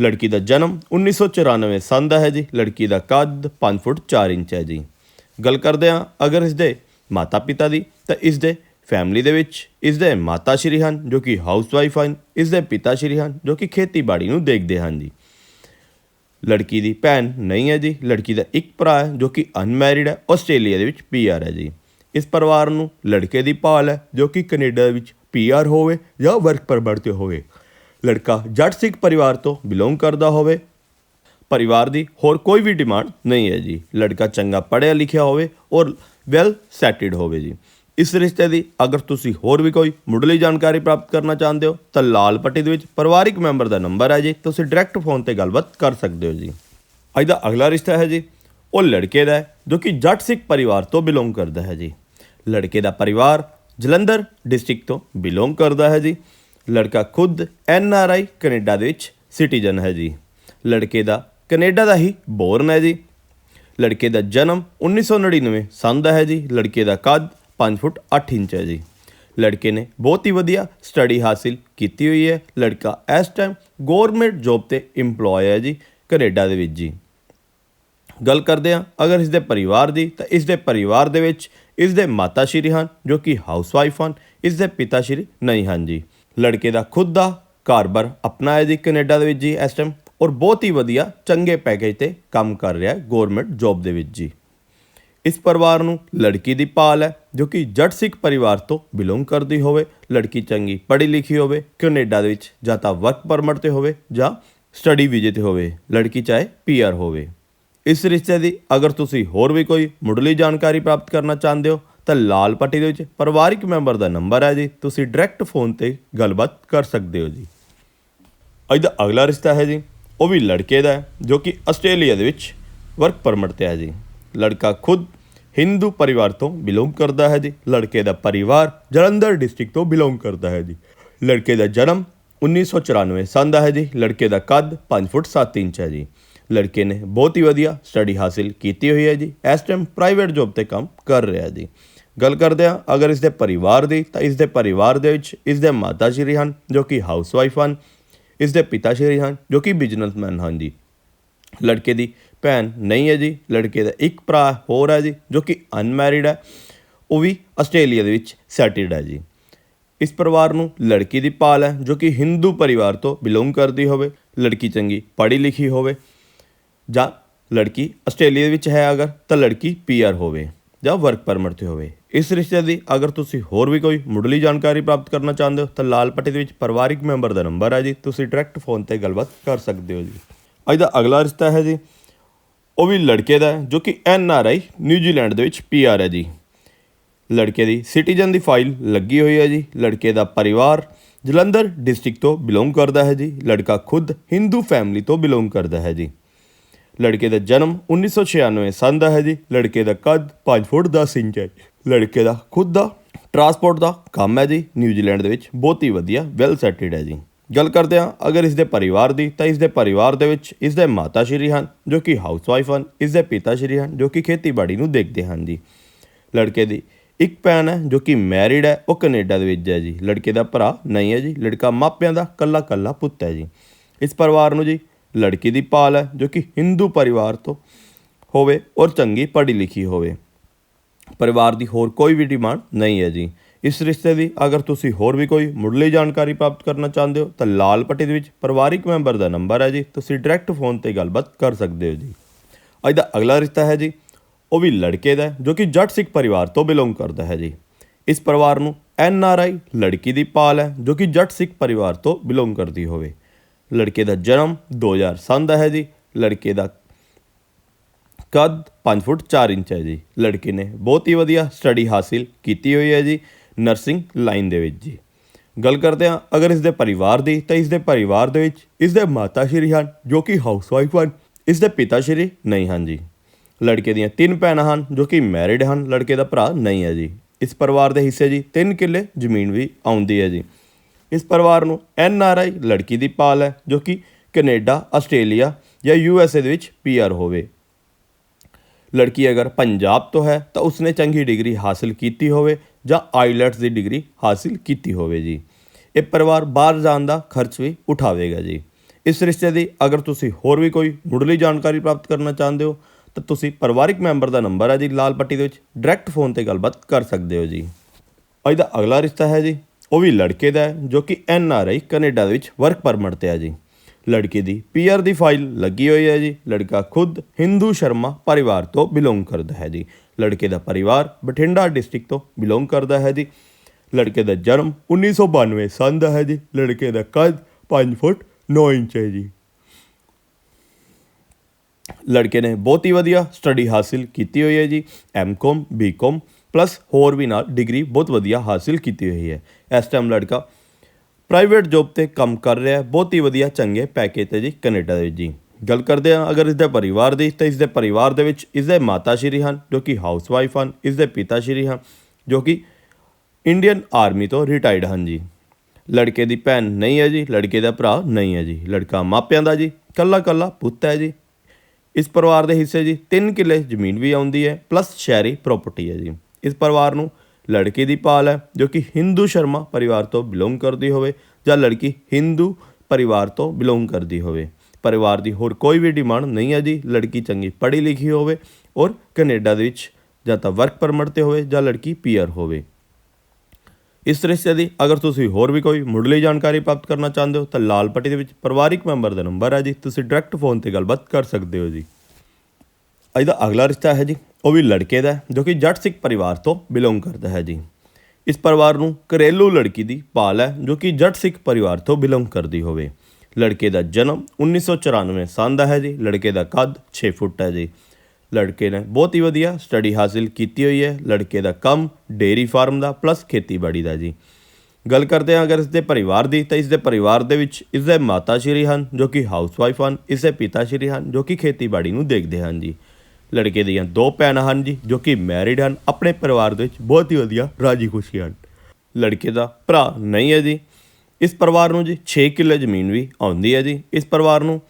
ਲੜਕੀ ਦਾ ਜਨਮ 1994 ਸੰਨ ਦਾ ਹੈ ਜੀ। ਲੜਕੀ ਦਾ ਕੱਦ 5 ਫੁੱਟ 4 ਇੰਚ ਹੈ ਜੀ। ਗੱਲ ਕਰਦੇ ਹਾਂ ਅਗਰ ਇਸ ਦੇ ਮਾਤਾ ਪਿਤਾ ਦੀ ਤਾਂ ਇਸ ਦੇ ਫੈਮਿਲੀ ਦੇ ਵਿੱਚ ਇਸ ਦੇ ਮਾਤਾ ਸ਼੍ਰੀ ਹਨ, ਜੋ ਕਿ ਹਾਊਸਵਾਈਫ ਹਨ, ਇਸ ਦੇ ਪਿਤਾ ਸ਼੍ਰੀ ਹਨ, ਜੋ ਕਿ ਖੇਤੀਬਾੜੀ ਨੂੰ ਦੇਖਦੇ ਹਨ ਜੀ। ਲੜਕੀ ਦੀ ਭੈਣ ਨਹੀਂ ਹੈ ਜੀ, ਲੜਕੀ ਦਾ ਇੱਕ ਭਰਾ ਹੈ, ਜੋ ਕਿ ਅਨਮੈਰਿਡ ਹੈ, ਆਸਟ੍ਰੇਲੀਆ ਦੇ ਵਿੱਚ ਪੀਆਰ ਹੈ ਜੀ। ਇਸ ਪਰਿਵਾਰ ਨੂੰ ਲੜਕੇ ਦੀ ਭਾਲ ਹੈ, ਜੋ ਕਿ ਕੈਨੇਡਾ ਵਿੱਚ ਪੀਆਰ ਹੋਵੇ ਜਾਂ ਵਰਕ ਪਰਮਿਟ ਤੇ ਹੋਵੇ। ਲੜਕਾ ਜੱਟ ਸਿੱਖ ਪਰਿਵਾਰ ਤੋਂ ਬਿਲੋਂਗ ਕਰਦਾ ਹੋਵੇ। ਪਰਿਵਾਰ ਦੀ ਹੋਰ ਕੋਈ ਵੀ ਡਿਮਾਂਡ ਨਹੀਂ ਹੈ ਜੀ। ਲੜਕਾ ਚੰਗਾ ਪੜ੍ਹਿਆ ਲਿਖਿਆ ਹੋਵੇ ਔਰ ਵੈਲ ਸੈਟਲਡ ਹੋਵੇ ਜੀ। ਇਸ ਰਿਸ਼ਤੇ ਦੀ ਅਗਰ ਤੁਸੀਂ ਹੋਰ ਵੀ ਕੋਈ ਮੁੱਢਲੀ ਜਾਣਕਾਰੀ ਪ੍ਰਾਪਤ ਕਰਨਾ ਚਾਹੁੰਦੇ ਹੋ, ਤਾਂ ਲਾਲ ਪੱਟੀ ਦੇ ਵਿੱਚ ਪਰਿਵਾਰਿਕ ਮੈਂਬਰ ਦਾ ਨੰਬਰ ਹੈ ਜੀ। ਤੁਸੀਂ ਡਾਇਰੈਕਟ ਫੋਨ ਤੇ ਗੱਲਬਾਤ ਕਰ ਸਕਦੇ ਹੋ ਜੀ। ਅੱਜ ਦਾ ਅਗਲਾ ਰਿਸ਼ਤਾ ਹੈ ਜੀ। ਉਹ ਲੜਕੇ ਦਾ ਹੈ, ਜੋ ਕਿ ਜੱਟ ਸਿੱਖ ਪਰਿਵਾਰ ਤੋਂ ਬਿਲੋਂਗ ਕਰਦਾ ਹੈ ਜੀ। ਲੜਕੇ ਦਾ ਪਰਿਵਾਰ ਜਲੰਧਰ ਡਿਸਟ੍ਰਿਕਟ ਤੋਂ ਬਿਲੋਂਗ ਕਰਦਾ ਹੈ ਜੀ। ਲੜਕਾ ਖੁਦ ਐਨ ਆਰ ਆਈ ਕੈਨੇਡਾ ਦੇ ਵਿੱਚ ਸਿਟੀਜ਼ਨ ਹੈ ਜੀ। ਲੜਕੇ ਦਾ ਕੈਨੇਡਾ ਦਾ ਹੀ ਬੋਰਨ ਹੈ ਜੀ। ਲੜਕੇ ਦਾ ਜਨਮ 1999 ਸੰਨ ਦਾ ਹੈ ਜੀ। ਲੜਕੇ ਦਾ ਕੱਦ 5 ਫੁੱਟ 8 ਇੰਚ ਹੈ ਜੀ। ਲੜਕੇ ਨੇ ਬਹੁਤ ਹੀ ਵਧੀਆ ਸਟੱਡੀ ਹਾਸਿਲ ਕੀਤੀ ਹੋਈ ਹੈ। ਲੜਕਾ ਇਸ ਟਾਈਮ ਗਵਰਨਮੈਂਟ ਜੌਬ ਤੇ EMPLOYE ਹੈ ਜੀ, ਕੈਨੇਡਾ ਦੇ ਵਿੱਚ ਜੀ। ਗੱਲ ਕਰਦੇ ਹਾਂ, ਅਗਰ ਇਸ ਦੇ ਪਰਿਵਾਰ ਦੀ, ਤਾਂ ਇਸ ਦੇ ਪਰਿਵਾਰ ਦੇ ਵਿੱਚ ਇਸ ਦੇ ਮਾਤਾ ਸ਼੍ਰੀ ਹਨ, ਜੋ ਕਿ ਹਾਊਸਵਾਈਫ ਹਨ ਇਸ ਦੇ ਪਿਤਾ ਸ਼੍ਰੀ ਨਹੀਂ ਹਨ ਜੀ। ਲੜਕੇ ਦਾ ਖੁਦ ਦਾ ਘਰ-ਬਾਰ ਆਪਣਾ ਹੈ ਜੀ, ਕੈਨੇਡਾ ਦੇ ਵਿੱਚ ਜੀ ਇਸ ਟਾਈਮ ਔਰ ਬਹੁਤ ਹੀ ਵਧੀਆ ਚੰਗੇ ਪੈਕੇਜ ਤੇ ਕੰਮ ਕਰ ਰਿਹਾ ਹੈ ਗਵਰਨਮੈਂਟ ਜੌਬ ਦੇ ਵਿੱਚ ਜੀ। ਇਸ ਪਰਿਵਾਰ ਨੂੰ ਲੜਕੀ ਦੀ ਭਾਲ ਹੈ, ਜੋ ਕਿ ਜੱਟ ਸਿੱਖ ਪਰਿਵਾਰ ਤੋਂ ਬਿਲੋਂਗ ਕਰਦੀ ਹੋਵੇ, ਲੜਕੀ ਚੰਗੀ ਪੜ੍ਹੀ ਲਿਖੀ ਹੋਵੇ, ਕੈਨੇਡਾ ਦੇ ਵਿੱਚ ਜਾਂ ਤਾਂ ਵਰਕ ਪਰਮਿਟ ਤੇ ਹੋਵੇ ਜਾਂ ਸਟੱਡੀ ਵੀਜ਼ੇ ਤੇ ਹੋਵੇ, ਲੜਕੀ ਚਾਹੇ ਪੀਆਰ ਹੋਵੇ। ਇਸ ਰਿਸ਼ਤੇ ਦੀ ਅਗਰ ਤੁਸੀਂ ਹੋਰ ਵੀ ਕੋਈ ਮੁੱਢਲੀ ਜਾਣਕਾਰੀ ਪ੍ਰਾਪਤ ਕਰਨਾ ਚਾਹੁੰਦੇ ਹੋ, ਤਾਂ ਲਾਲ ਪੱਟੀ ਦੇ ਵਿੱਚ ਪਰਿਵਾਰਿਕ ਮੈਂਬਰ ਦਾ ਨੰਬਰ ਹੈ ਜੀ। ਤੁਸੀਂ ਡਾਇਰੈਕਟ ਫੋਨ ਤੇ ਗੱਲਬਾਤ ਕਰ ਸਕਦੇ ਹੋ ਜੀ। ਅੱਜ ਦਾ ਅਗਲਾ ਰਿਸ਼ਤਾ ਹੈ ਜੀ, ਉਹ ਵੀ ਲੜਕੇ ਦਾ ਹੈ, ਜੋ ਕਿ ਆਸਟ੍ਰੇਲੀਆ ਦੇ ਵਿੱਚ ਵਰਕ ਪਰਮਿਟ ਤੇ ਹੈ ਜੀ। ਲੜਕਾ ਖੁਦ ਹਿੰਦੂ ਪਰਿਵਾਰ ਤੋਂ ਬਿਲੋਂਗ ਕਰਦਾ ਹੈ ਜੀ। ਲੜਕੇ ਦਾ ਪਰਿਵਾਰ ਜਲੰਧਰ ਡਿਸਟ੍ਰਿਕਟ ਤੋਂ ਬਿਲੋਂਗ ਕਰਦਾ ਹੈ ਜੀ। ਲੜਕੇ ਦਾ ਜਨਮ 1994 ਸੰਨ ਦਾ ਹੈ ਜੀ। ਲੜਕੇ ਦਾ ਕੱਦ 5 ਫੁੱਟ 7 ਇੰਚ ਹੈ ਜੀ। ਲੜਕੇ ਨੇ ਬਹੁਤ ਹੀ ਵਧੀਆ ਸਟੱਡੀ ਹਾਸਿਲ ਕੀਤੀ ਹੋਈ ਹੈ ਜੀ। ਇਸ ਟਾਈਮ ਪ੍ਰਾਈਵੇਟ ਜੌਬ ਤੇ ਕੰਮ ਕਰ ਰਿਹਾ ਜੀ। ਗੱਲ ਕਰਦੇ ਹਾਂ, ਅਗਰ ਇਸ ਦੇ ਪਰਿਵਾਰ ਦੀ, ਤਾਂ ਇਸ ਦੇ ਪਰਿਵਾਰ ਦੇ ਵਿੱਚ ਇਸ ਦੇ ਮਾਤਾ ਸ਼੍ਰੀ ਹਨ, ਜੋ ਕਿ ਹਾਊਸਵਾਈਫ ਹਨ। ਇਸ ਦੇ ਪਿਤਾ ਸ਼੍ਰੀ ਹਨ, ਜੋ ਕਿ ਬਿਜ਼ਨਸਮੈਨ ਹਨ ਜੀ। ਲੜਕੇ ਦੀ ਭੈਣ ਨਹੀਂ ਹੈ ਜੀ, ਲੜਕੇ ਦਾ ਇੱਕ ਭਰਾ ਹੋਰ ਹੈ ਜੀ, ਜੋ ਕਿ ਅਨਮੈਰਿਡ ਹੈ। ਉਹ ਵੀ ਆਸਟ੍ਰੇਲੀਆ ਦੇ ਵਿੱਚ ਸੈਟਲਡ ਹੈ ਜੀ। ਇਸ ਪਰਿਵਾਰ ਨੂੰ ਲੜਕੀ ਦੀ ਪਾਲ ਹੈ, ਜੋ ਕਿ ਹਿੰਦੂ ਪਰਿਵਾਰ ਤੋਂ ਬਿਲੋਂਗ ਕਰਦੀ ਹੋਵੇ, ਲੜਕੀ ਚੰਗੀ ਪੜ੍ਹੀ ਲਿਖੀ ਹੋਵੇ। ਜਾਂ ਲੜਕੀ ਆਸਟ੍ਰੇਲੀਆ ਵਿੱਚ ਹੈ ਅਗਰ, ਤਾਂ ਲੜਕੀ ਪੀਆਰ ਹੋਵੇ, ਜਾਂ ਵਰਕ ਪਰਮਿਟ ਤੇ ਹੋਵੇ। ਇਸ ਰਿਸ਼ਤੇ ਦੀ ਅਗਰ ਤੁਸੀਂ ਹੋਰ ਵੀ ਕੋਈ ਮੁੱਢਲੀ ਜਾਣਕਾਰੀ ਪ੍ਰਾਪਤ ਕਰਨਾ ਚਾਹੁੰਦੇ ਹੋ, ਤਾਂ ਲਾਲ ਪੱਟੀ ਦੇ ਵਿੱਚ ਪਰਿਵਾਰਿਕ ਮੈਂਬਰ ਦਾ ਨੰਬਰ ਹੈ ਜੀ। ਤੁਸੀਂ ਡਾਇਰੈਕਟ ਫੋਨ ਤੇ ਗੱਲਬਾਤ ਕਰ ਸਕਦੇ ਹੋ ਜੀ। ਅੱਜ ਦਾ ਅਗਲਾ ਰਿਸ਼ਤਾ ਹੈ ਜੀ ਉਹ ਵੀ ਲੜਕੇ ਦਾ ਜੋ ਕਿ ਐਨ ਆਰ ਆਈ ਨਿਊਜ਼ੀਲੈਂਡ ਦੇ ਵਿੱਚ ਪੀ ਆਰ ਹੈ ਜੀ। ਲੜਕੇ ਦੀ ਸਿਟੀਜ਼ਨ ਦੀ ਫਾਈਲ ਲੱਗੀ ਹੋਈ ਹੈ ਜੀ, ਲੜਕੇ ਦਾ ਪਰਿਵਾਰ ਜਲੰਧਰ ਡਿਸਟ੍ਰਿਕਟ ਤੋਂ ਬਿਲੋਂਗ ਕਰਦਾ ਹੈ ਜੀ, ਲੜਕਾ ਖੁਦ ਹਿੰਦੂ ਫੈਮਿਲੀ ਤੋਂ ਬਿਲੋਂਗ ਕਰਦਾ ਹੈ ਜੀ। ਲੜਕੇ ਦਾ ਜਨਮ 1996 ਸੰਨ ਦਾ ਹੈ ਜੀ, ਲੜਕੇ ਦਾ ਕੱਦ 5 ਫੁੱਟ 10 ਇੰਚ ਹੈ। ਲੜਕੇ ਦਾ ਖੁਦ ਦਾ ਟਰਾਂਸਪੋਰਟ ਦਾ ਕੰਮ ਹੈ ਜੀ ਨਿਊਜ਼ੀਲੈਂਡ ਦੇ ਵਿੱਚ ਬਹੁਤ ਹੀ ਵਧੀਆ ਵੈਲ ਸੈਟਲਡ ਹੈ ਜੀ। ਗੱਲ ਕਰਦੇ ਹਾਂ, ਅਗਰ ਇਸ ਦੇ ਪਰਿਵਾਰ ਦੀ, ਤਾਂ ਇਸ ਦੇ ਪਰਿਵਾਰ ਦੇ ਵਿੱਚ ਇਸ ਦੇ ਮਾਤਾ ਸ਼੍ਰੀ ਹਨ, ਜੋ ਕਿ ਹਾਊਸਵਾਈਫ ਹਨ ਇਸ ਦੇ ਪਿਤਾ ਸ਼੍ਰੀ ਹਨ, ਜੋ ਕਿ ਖੇਤੀਬਾੜੀ ਨੂੰ ਦੇਖਦੇ ਹਨ ਜੀ। ਲੜਕੇ ਦੀ ਇੱਕ ਭੈਣ ਹੈ, ਜੋ ਕਿ ਮੈਰਿਡ ਹੈ, ਉਹ ਕੈਨੇਡਾ ਦੇ ਵਿੱਚ ਹੈ ਜੀ। ਲੜਕੇ ਦਾ ਭਰਾ ਨਹੀਂ ਹੈ ਜੀ, ਲੜਕਾ ਮਾਪਿਆਂ ਦਾ ਕੱਲਾ ਕੱਲਾ ਪੁੱਤ ਹੈ ਜੀ। ਇਸ ਪਰਿਵਾਰ ਨੂੰ ਜੀ ਲੜਕੀ ਦੀ ਪਾਲ ਹੈ, ਜੋ ਕਿ ਹਿੰਦੂ ਪਰਿਵਾਰ ਤੋਂ ਹੋਵੇ ਔਰ ਚੰਗੀ ਪੜ੍ਹੀ ਲਿਖੀ ਹੋਵੇ। ਪਰਿਵਾਰ ਦੀ ਹੋਰ ਕੋਈ ਵੀ ਡਿਮਾਂਡ ਨਹੀਂ ਹੈ ਜੀ। ਇਸ ਰਿਸ਼ਤੇ ਦੀ ਅਗਰ ਤੁਸੀਂ ਹੋਰ ਵੀ ਕੋਈ ਮੁੱਢਲੀ ਜਾਣਕਾਰੀ ਪ੍ਰਾਪਤ ਕਰਨਾ ਚਾਹੁੰਦੇ ਹੋ, ਤਾਂ ਲਾਲ ਪੱਟੀ ਦੇ ਵਿੱਚ ਪਰਿਵਾਰਿਕ ਮੈਂਬਰ ਦਾ ਨੰਬਰ ਹੈ ਜੀ। ਤੁਸੀਂ ਡਾਇਰੈਕਟ ਫੋਨ ਤੇ ਗੱਲਬਾਤ ਕਰ ਸਕਦੇ ਹੋ ਜੀ। ਅੱਜ ਦਾ ਅਗਲਾ ਰਿਸ਼ਤਾ ਹੈ ਜੀ, ਉਹ ਵੀ ਲੜਕੇ ਦਾ ਜੋ ਕਿ ਜੱਟ ਸਿੱਖ ਪਰਿਵਾਰ ਤੋਂ ਬਿਲੋਂਗ ਕਰਦਾ ਹੈ ਜੀ। ਇਸ ਪਰਿਵਾਰ ਨੂੰ ਐਨ ਆਰ ਆਈ ਲੜਕੀ ਦੀ ਪਾਲ ਹੈ, ਜੋ ਕਿ ਜੱਟ ਸਿੱਖ ਪਰਿਵਾਰ ਤੋਂ ਬਿਲੋਂਗ ਕਰਦੀ ਹੋਵੇ। ਲੜਕੇ ਦਾ ਜਨਮ 2007 ਦਾ ਹੈ ਜੀ। ਲੜਕੇ ਦਾ ਕੱਦ 5 ਫੁੱਟ 4 ਇੰਚ ਹੈ ਜੀ। ਲੜਕੇ ਨੇ ਬਹੁਤ ਹੀ ਵਧੀਆ ਸਟੱਡੀ ਹਾਸਿਲ ਕੀਤੀ ਹੋਈ ਹੈ ਜੀ। ਨਰਸਿੰਗ ਲਾਈਨ ਦੇ ਵਿੱਚ ਜੀ। ਗੱਲ ਕਰਦੇ ਹਾਂ, ਅਗਰ ਇਸ ਦੇ ਪਰਿਵਾਰ ਦੀ, ਤਾਂ ਇਸ ਦੇ ਪਰਿਵਾਰ ਦੇ ਵਿੱਚ ਇਸ ਦੇ ਮਾਤਾ ਸ਼੍ਰੀ ਹਨ, ਜੋ ਕਿ ਹਾਊਸਵਾਈਫ ਹਨ ਇਸ ਦੇ ਪਿਤਾ ਸ਼੍ਰੀ ਨਹੀਂ ਹਨ ਜੀ। ਲੜਕੇ ਦੀਆਂ ਤਿੰਨ ਭੈਣਾਂ ਹਨ, ਜੋ ਕਿ ਮੈਰਿਡ ਹਨ, ਲੜਕੇ ਦਾ ਭਰਾ ਨਹੀਂ ਹੈ ਜੀ। ਇਸ ਪਰਿਵਾਰ ਦੇ ਹਿੱਸੇ ਜੀ 3 ਕਿੱਲੇ ਜ਼ਮੀਨ ਵੀ ਆਉਂਦੀ ਹੈ ਜੀ। ਇਸ ਪਰਿਵਾਰ ਨੂੰ ਐਨ ਆਰ ਆਈ ਲੜਕੀ ਦੀ ਪਾਲ ਹੈ, ਜੋ ਕਿ ਕੈਨੇਡਾ, ਆਸਟ੍ਰੇਲੀਆ ਜਾਂ ਯੂ ਐਸ ਏ ਦੇ ਵਿੱਚ ਪੀਆਰ ਹੋਵੇ। ਲੜਕੀ ਅਗਰ ਪੰਜਾਬ ਤੋਂ ਹੈ, ਤਾਂ ਉਸਨੇ ਚੰਗੀ ਡਿਗਰੀ ਹਾਸਲ ਕੀਤੀ ਹੋਵੇ ਜਾਂ ਆਈਲੈਟਸ ਦੀ ਡਿਗਰੀ ਹਾਸਲ ਕੀਤੀ ਹੋਵੇ ਜੀ। ਇਹ ਪਰਿਵਾਰ ਬਾਹਰ ਜਾਣ ਦਾ ਖਰਚ ਵੀ ਉਠਾਵੇਗਾ ਜੀ। ਇਸ ਰਿਸ਼ਤੇ ਦੀ ਅਗਰ ਤੁਸੀਂ ਹੋਰ ਵੀ ਕੋਈ ਮੁੱਢਲੀ ਜਾਣਕਾਰੀ ਪ੍ਰਾਪਤ ਕਰਨਾ ਚਾਹੁੰਦੇ ਹੋ, ਤਾਂ ਤੁਸੀਂ ਪਰਿਵਾਰਿਕ ਮੈਂਬਰ ਦਾ ਨੰਬਰ ਹੈ ਜੀ, ਲਾਲ ਪੱਟੀ ਦੇ ਵਿੱਚ ਡਾਇਰੈਕਟ ਫੋਨ ਤੇ ਗੱਲਬਾਤ ਕਰ ਸਕਦੇ ਹੋ ਜੀ। ਅੱਜ ਦਾ ਅਗਲਾ ਰਿਸ਼ਤਾ ਹੈ ਜੀ, ਉਹ ਵੀ ਲੜਕੇ ਦਾ ਹੈ, ਜੋ ਕਿ ਐਨ ਆਰ ਆਈ ਕੈਨੇਡਾ ਦੇ ਵਿੱਚ ਵਰਕ ਪਰਮਿਟ ਤੇ ਹੈ ਜੀ। ਲੜਕੇ ਦੀ ਪੀਆਰ ਦੀ ਫਾਈਲ ਲੱਗੀ ਹੋਈ ਹੈ ਜੀ। ਲੜਕਾ ਖੁਦ ਹਿੰਦੂ ਸ਼ਰਮਾ ਪਰਿਵਾਰ ਤੋਂ ਬਿਲੋਂਗ ਕਰਦਾ ਹੈ ਜੀ। ਲੜਕੇ ਦਾ ਪਰਿਵਾਰ ਬਠਿੰਡਾ ਡਿਸਟ੍ਰਿਕਟ ਤੋਂ ਬਿਲੋਂਗ ਕਰਦਾ ਹੈ ਜੀ। ਲੜਕੇ ਦਾ ਜਨਮ 1992 ਸਾਲ ਦਾ ਹੈ ਜੀ। ਲੜਕੇ ਦਾ ਕੱਦ 5 ਫੁੱਟ 9 ਇੰਚ ਹੈ ਜੀ। ਲੜਕੇ ਨੇ ਬਹੁਤ ਹੀ ਵਧੀਆ ਸਟੱਡੀ ਹਾਸਿਲ ਕੀਤੀ ਹੋਈ ਹੈ ਜੀ। ਐਮਕਾਮ ਬੀਕਾਮ ਪਲੱਸ ਹੋਰ ਵੀ ਨਾਲ ਡਿਗਰੀ ਬਹੁਤ ਵਧੀਆ ਹਾਸਿਲ ਕੀਤੀ ਹੋਈ ਹੈ। ਇਸ ਟਾਈਮ ਲੜਕਾ ਪ੍ਰਾਈਵੇਟ ਜੌਬ ਤੇ ਕੰਮ ਕਰ ਰਿਹਾ ਹੈ। ਬਹੁਤ ਹੀ ਵਧੀਆ, ਚੰਗੇ ਪੈਕੇਜ ਤੇ ਜੀ ਕੈਨੇਡਾ ਦੇ ਵਿੱਚ ਜੀ। ਗੱਲ ਕਰਦੇ ਹਾਂ ਅਗਰ ਇਸ ਦੇ ਪਰਿਵਾਰ ਦੀ, ਤਾਂ ਇਸ ਦੇ ਪਰਿਵਾਰ ਦੇ ਵਿੱਚ ਇਸ ਦੇ ਮਾਤਾ ਸ਼੍ਰੀ ਹਨ, ਜੋ ਕਿ ਹਾਊਸਵਾਈਫ ਹਨ ਇਸ ਦੇ ਪਿਤਾ ਸ਼੍ਰੀ ਹਨ, ਜੋ ਕਿ ਇੰਡੀਅਨ ਆਰਮੀ ਤੋਂ ਰਿਟਾਇਰਡ ਹਨ ਜੀ। ਲੜਕੇ ਦੀ ਭੈਣ ਨਹੀਂ ਹੈ ਜੀ, ਲੜਕੇ ਦਾ ਭਰਾ ਨਹੀਂ ਹੈ ਜੀ। ਲੜਕਾ ਮਾਪਿਆਂ ਦਾ ਜੀ, ਕੱਲਾ ਕੱਲਾ ਪੁੱਤ ਹੈ ਜੀ। ਇਸ ਪਰਿਵਾਰ ਦੇ ਹਿੱਸੇ ਜੀ 3 ਕਿੱਲੇ ਜ਼ਮੀਨ ਵੀ ਆਉਂਦੀ ਹੈ ਪਲੱਸ ਸ਼ਹਿਰੀ ਪ੍ਰਾਪਰਟੀ ਹੈ ਜੀ। ਇਸ ਪਰਿਵਾਰ ਨੂੰ ਲੜਕੇ ਦੀ ਪਾਲ ਹੈ, ਜੋ ਕਿ ਹਿੰਦੂ ਸ਼ਰਮਾ ਪਰਿਵਾਰ ਤੋਂ ਬਿਲੋਂਗ ਕਰਦੀ ਹੋਵੇ ਜਾਂ ਲੜਕੀ ਹਿੰਦੂ ਪਰਿਵਾਰ ਤੋਂ ਬਿਲੋਂਗ ਕਰਦੀ ਹੋਵੇ। ਪਰਿਵਾਰ ਦੀ ਹੋਰ ਕੋਈ ਵੀ ਡਿਮਾਂਡ ਨਹੀਂ ਹੈ ਜੀ, ਲੜਕੀ ਚੰਗੀ ਪੜ੍ਹੀ ਲਿਖੀ ਹੋਵੇ ਔਰ ਕੈਨੇਡਾ ਦੇ ਵਿੱਚ ਜਾਂ ਤਾਂ ਵਰਕ ਪਰਮਿਟ ਤੇ ਹੋਵੇ ਜਾਂ ਲੜਕੀ ਪੀਆਰ ਹੋਵੇ। ਇਸ ਰਿਸ਼ਤੇ ਦੀ ਅਗਰ ਤੁਸੀਂ ਹੋਰ ਵੀ ਕੋਈ ਮੁੱਢਲੀ ਜਾਣਕਾਰੀ ਪ੍ਰਾਪਤ ਕਰਨਾ ਚਾਹੁੰਦੇ ਹੋ ਤਾਂ ਲਾਲ ਪੱਟੀ ਦੇ ਵਿੱਚ ਪਰਿਵਾਰਿਕ ਮੈਂਬਰ ਦਾ ਨੰਬਰ ਹੈ ਜੀ। ਤੁਸੀਂ ਡਾਇਰੈਕਟ ਫੋਨ ਤੇ ਗੱਲਬਾਤ ਕਰ ਸਕਦੇ ਹੋ ਜੀ। ਅੱਜ ਦਾ ਅਗਲਾ ਰਿਸ਼ਤਾ ਹੈ ਜੀ ਉਹ ਵੀ ਲੜਕੇ ਦਾ ਜੋ ਕਿ ਜੱਟ ਸਿੱਖ ਪਰਿਵਾਰ ਤੋਂ ਬਿਲੋਂਗ ਕਰਦਾ ਹੈ ਜੀ। ਇਸ ਪਰਿਵਾਰ ਨੂੰ ਘਰੇਲੂ ਲੜਕੀ ਦੀ ਭਾਲ ਹੈ, ਜੋ ਕਿ ਜੱਟ ਸਿੱਖ ਪਰਿਵਾਰ ਤੋਂ ਬਿਲੋਂਗ ਕਰਦੀ ਹੋਵੇ। ਲੜਕੇ ਦਾ ਜਨਮ 1994 ਸਾਲ ਦਾ ਹੈ ਜੀ, ਲੜਕੇ ਦਾ ਕੱਦ 6 ਫੁੱਟ ਹੈ ਜੀ। ਲੜਕੇ ਨੇ ਬਹੁਤ ਹੀ ਵਧੀਆ ਸਟੱਡੀ ਹਾਸਿਲ ਕੀਤੀ ਹੋਈ ਹੈ, ਲੜਕੇ ਦਾ ਕੰਮ ਡੇਰੀ ਫਾਰਮ ਦਾ ਪਲੱਸ ਖੇਤੀਬਾੜੀ ਦਾ ਜੀ। ਗੱਲ ਕਰਦੇ ਹਾਂ ਅਗਰ ਇਸ ਦੇ ਪਰਿਵਾਰ ਦੀ, ਤਾਂ ਇਸ ਦੇ ਪਰਿਵਾਰ ਦੇ ਵਿੱਚ ਇਸ ਦੇ ਮਾਤਾ ਸ਼੍ਰੀ ਹਨ, ਜੋ ਕਿ ਹਾਊਸਵਾਈਫ ਹਨ ਇਸ ਦੇ ਪਿਤਾ ਸ਼੍ਰੀ ਹਨ, ਜੋ ਕਿ ਖੇਤੀਬਾੜੀ ਨੂੰ ਦੇਖਦੇ ਹਨ ਜੀ। ਲੜਕੇ ਦੀਆਂ ਦੋ ਭੈਣਾਂ ਹਨ ਜੀ, ਜੋ ਕਿ ਮੈਰਿਡ ਹਨ, ਆਪਣੇ ਪਰਿਵਾਰ ਦੇ ਵਿੱਚ ਬਹੁਤ ਹੀ ਵਧੀਆ ਰਾਜੀ ਖੁਸ਼ੀ ਹਨ। ਲੜਕੇ ਦਾ ਭਰਾ ਨਹੀਂ ਹੈ ਜੀ। ਇਸ ਪਰਿਵਾਰ ਨੂੰ ਜੀ 6 ਕਿੱਲੇ ਜ਼ਮੀਨ ਵੀ ਆਉਂਦੀ ਹੈ ਜੀ। ਇਸ ਪਰਿਵਾਰ ਨੂੰ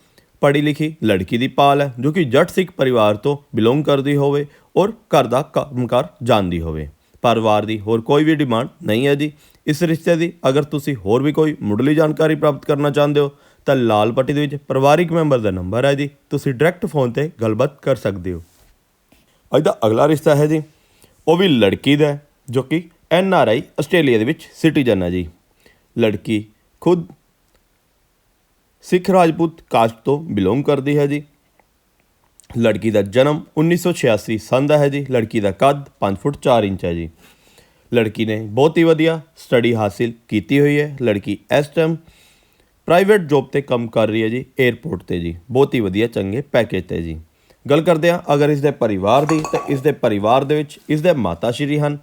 ਪੜ੍ਹੀ ਲਿਖੀ ਲੜਕੀ ਦੀ ਪਾਲ ਹੈ, ਜੋ ਕਿ ਜੱਟ ਸਿੱਖ ਪਰਿਵਾਰ ਤੋਂ ਬਿਲੋਂਗ ਕਰਦੀ ਹੋਵੇ ਔਰ ਘਰ ਦਾ ਕੰਮਕਾਰ ਜਾਣਦੀ ਹੋਵੇ। ਪਰਿਵਾਰ ਦੀ ਹੋਰ ਕੋਈ ਵੀ ਡਿਮਾਂਡ ਨਹੀਂ ਹੈ ਜੀ। ਇਸ ਰਿਸ਼ਤੇ ਦੀ ਅਗਰ ਤੁਸੀਂ ਹੋਰ ਵੀ ਕੋਈ ਮੁੱਢਲੀ ਜਾਣਕਾਰੀ ਪ੍ਰਾਪਤ ਕਰਨਾ ਚਾਹੁੰਦੇ ਹੋ, ਤਾਂ ਲਾਲ ਪੱਟੀ ਦੇ ਵਿੱਚ ਪਰਿਵਾਰਿਕ ਮੈਂਬਰ ਦਾ ਨੰਬਰ ਹੈ ਜੀ। ਤੁਸੀਂ ਡਾਇਰੈਕਟ ਫੋਨ ਤੇ ਗੱਲਬਾਤ ਕਰ ਸਕਦੇ ਹੋ। ਅੱਜ ਦਾ ਅਗਲਾ ਰਿਸ਼ਤਾ ਹੈ ਜੀ, ਉਹ ਵੀ ਲੜਕੀ ਦਾ ਜੋ ਕਿ ਐਨ ਆਰ ਆਈ ਆਸਟ੍ਰੇਲੀਆ ਦੇ ਵਿੱਚ ਸਿਟੀਜ਼ਨ ਹੈ ਜੀ। ਲੜਕੀ ਖੁਦ ਸਿੱਖ ਰਾਜਪੂਤ ਕਾਸਟ ਤੋਂ ਬਿਲੋਂਗ ਕਰਦੀ ਹੈ ਜੀ। ਲੜਕੀ ਦਾ ਜਨਮ 1986 ਸੰਨ ਦਾ ਹੈ ਜੀ, ਲੜਕੀ ਦਾ ਕੱਦ 5 ਫੁੱਟ 4 ਇੰਚ ਹੈ ਜੀ। ਲੜਕੀ ਨੇ ਬਹੁਤ ਹੀ ਵਧੀਆ ਸਟੱਡੀ ਹਾਸਿਲ ਕੀਤੀ ਹੋਈ ਹੈ। ਲੜਕੀ ਇਸ ਟਾਈਮ ਪ੍ਰਾਈਵੇਟ ਜੌਬ ਤੇ ਕੰਮ ਕਰ ਰਹੀ ਹੈ ਜੀ 에ਅਰਪੋਰਟ ਤੇ ਜੀ। ਬਹੁਤ ਹੀ ਵਧੀਆ ਚੰਗੇ ਪੈਕੇਜ ਤੇ ਜੀ। ਗੱਲ ਕਰਦੇ ਹਾਂ, ਅਗਰ ਇਸ ਦੇ ਪਰਿਵਾਰ ਦੀ, ਤਾਂ ਇਸ ਦੇ ਪਰਿਵਾਰ ਦੇ ਵਿੱਚ ਇਸ ਦੇ ਮਾਤਾ ਸ਼੍ਰੀ ਹਨ,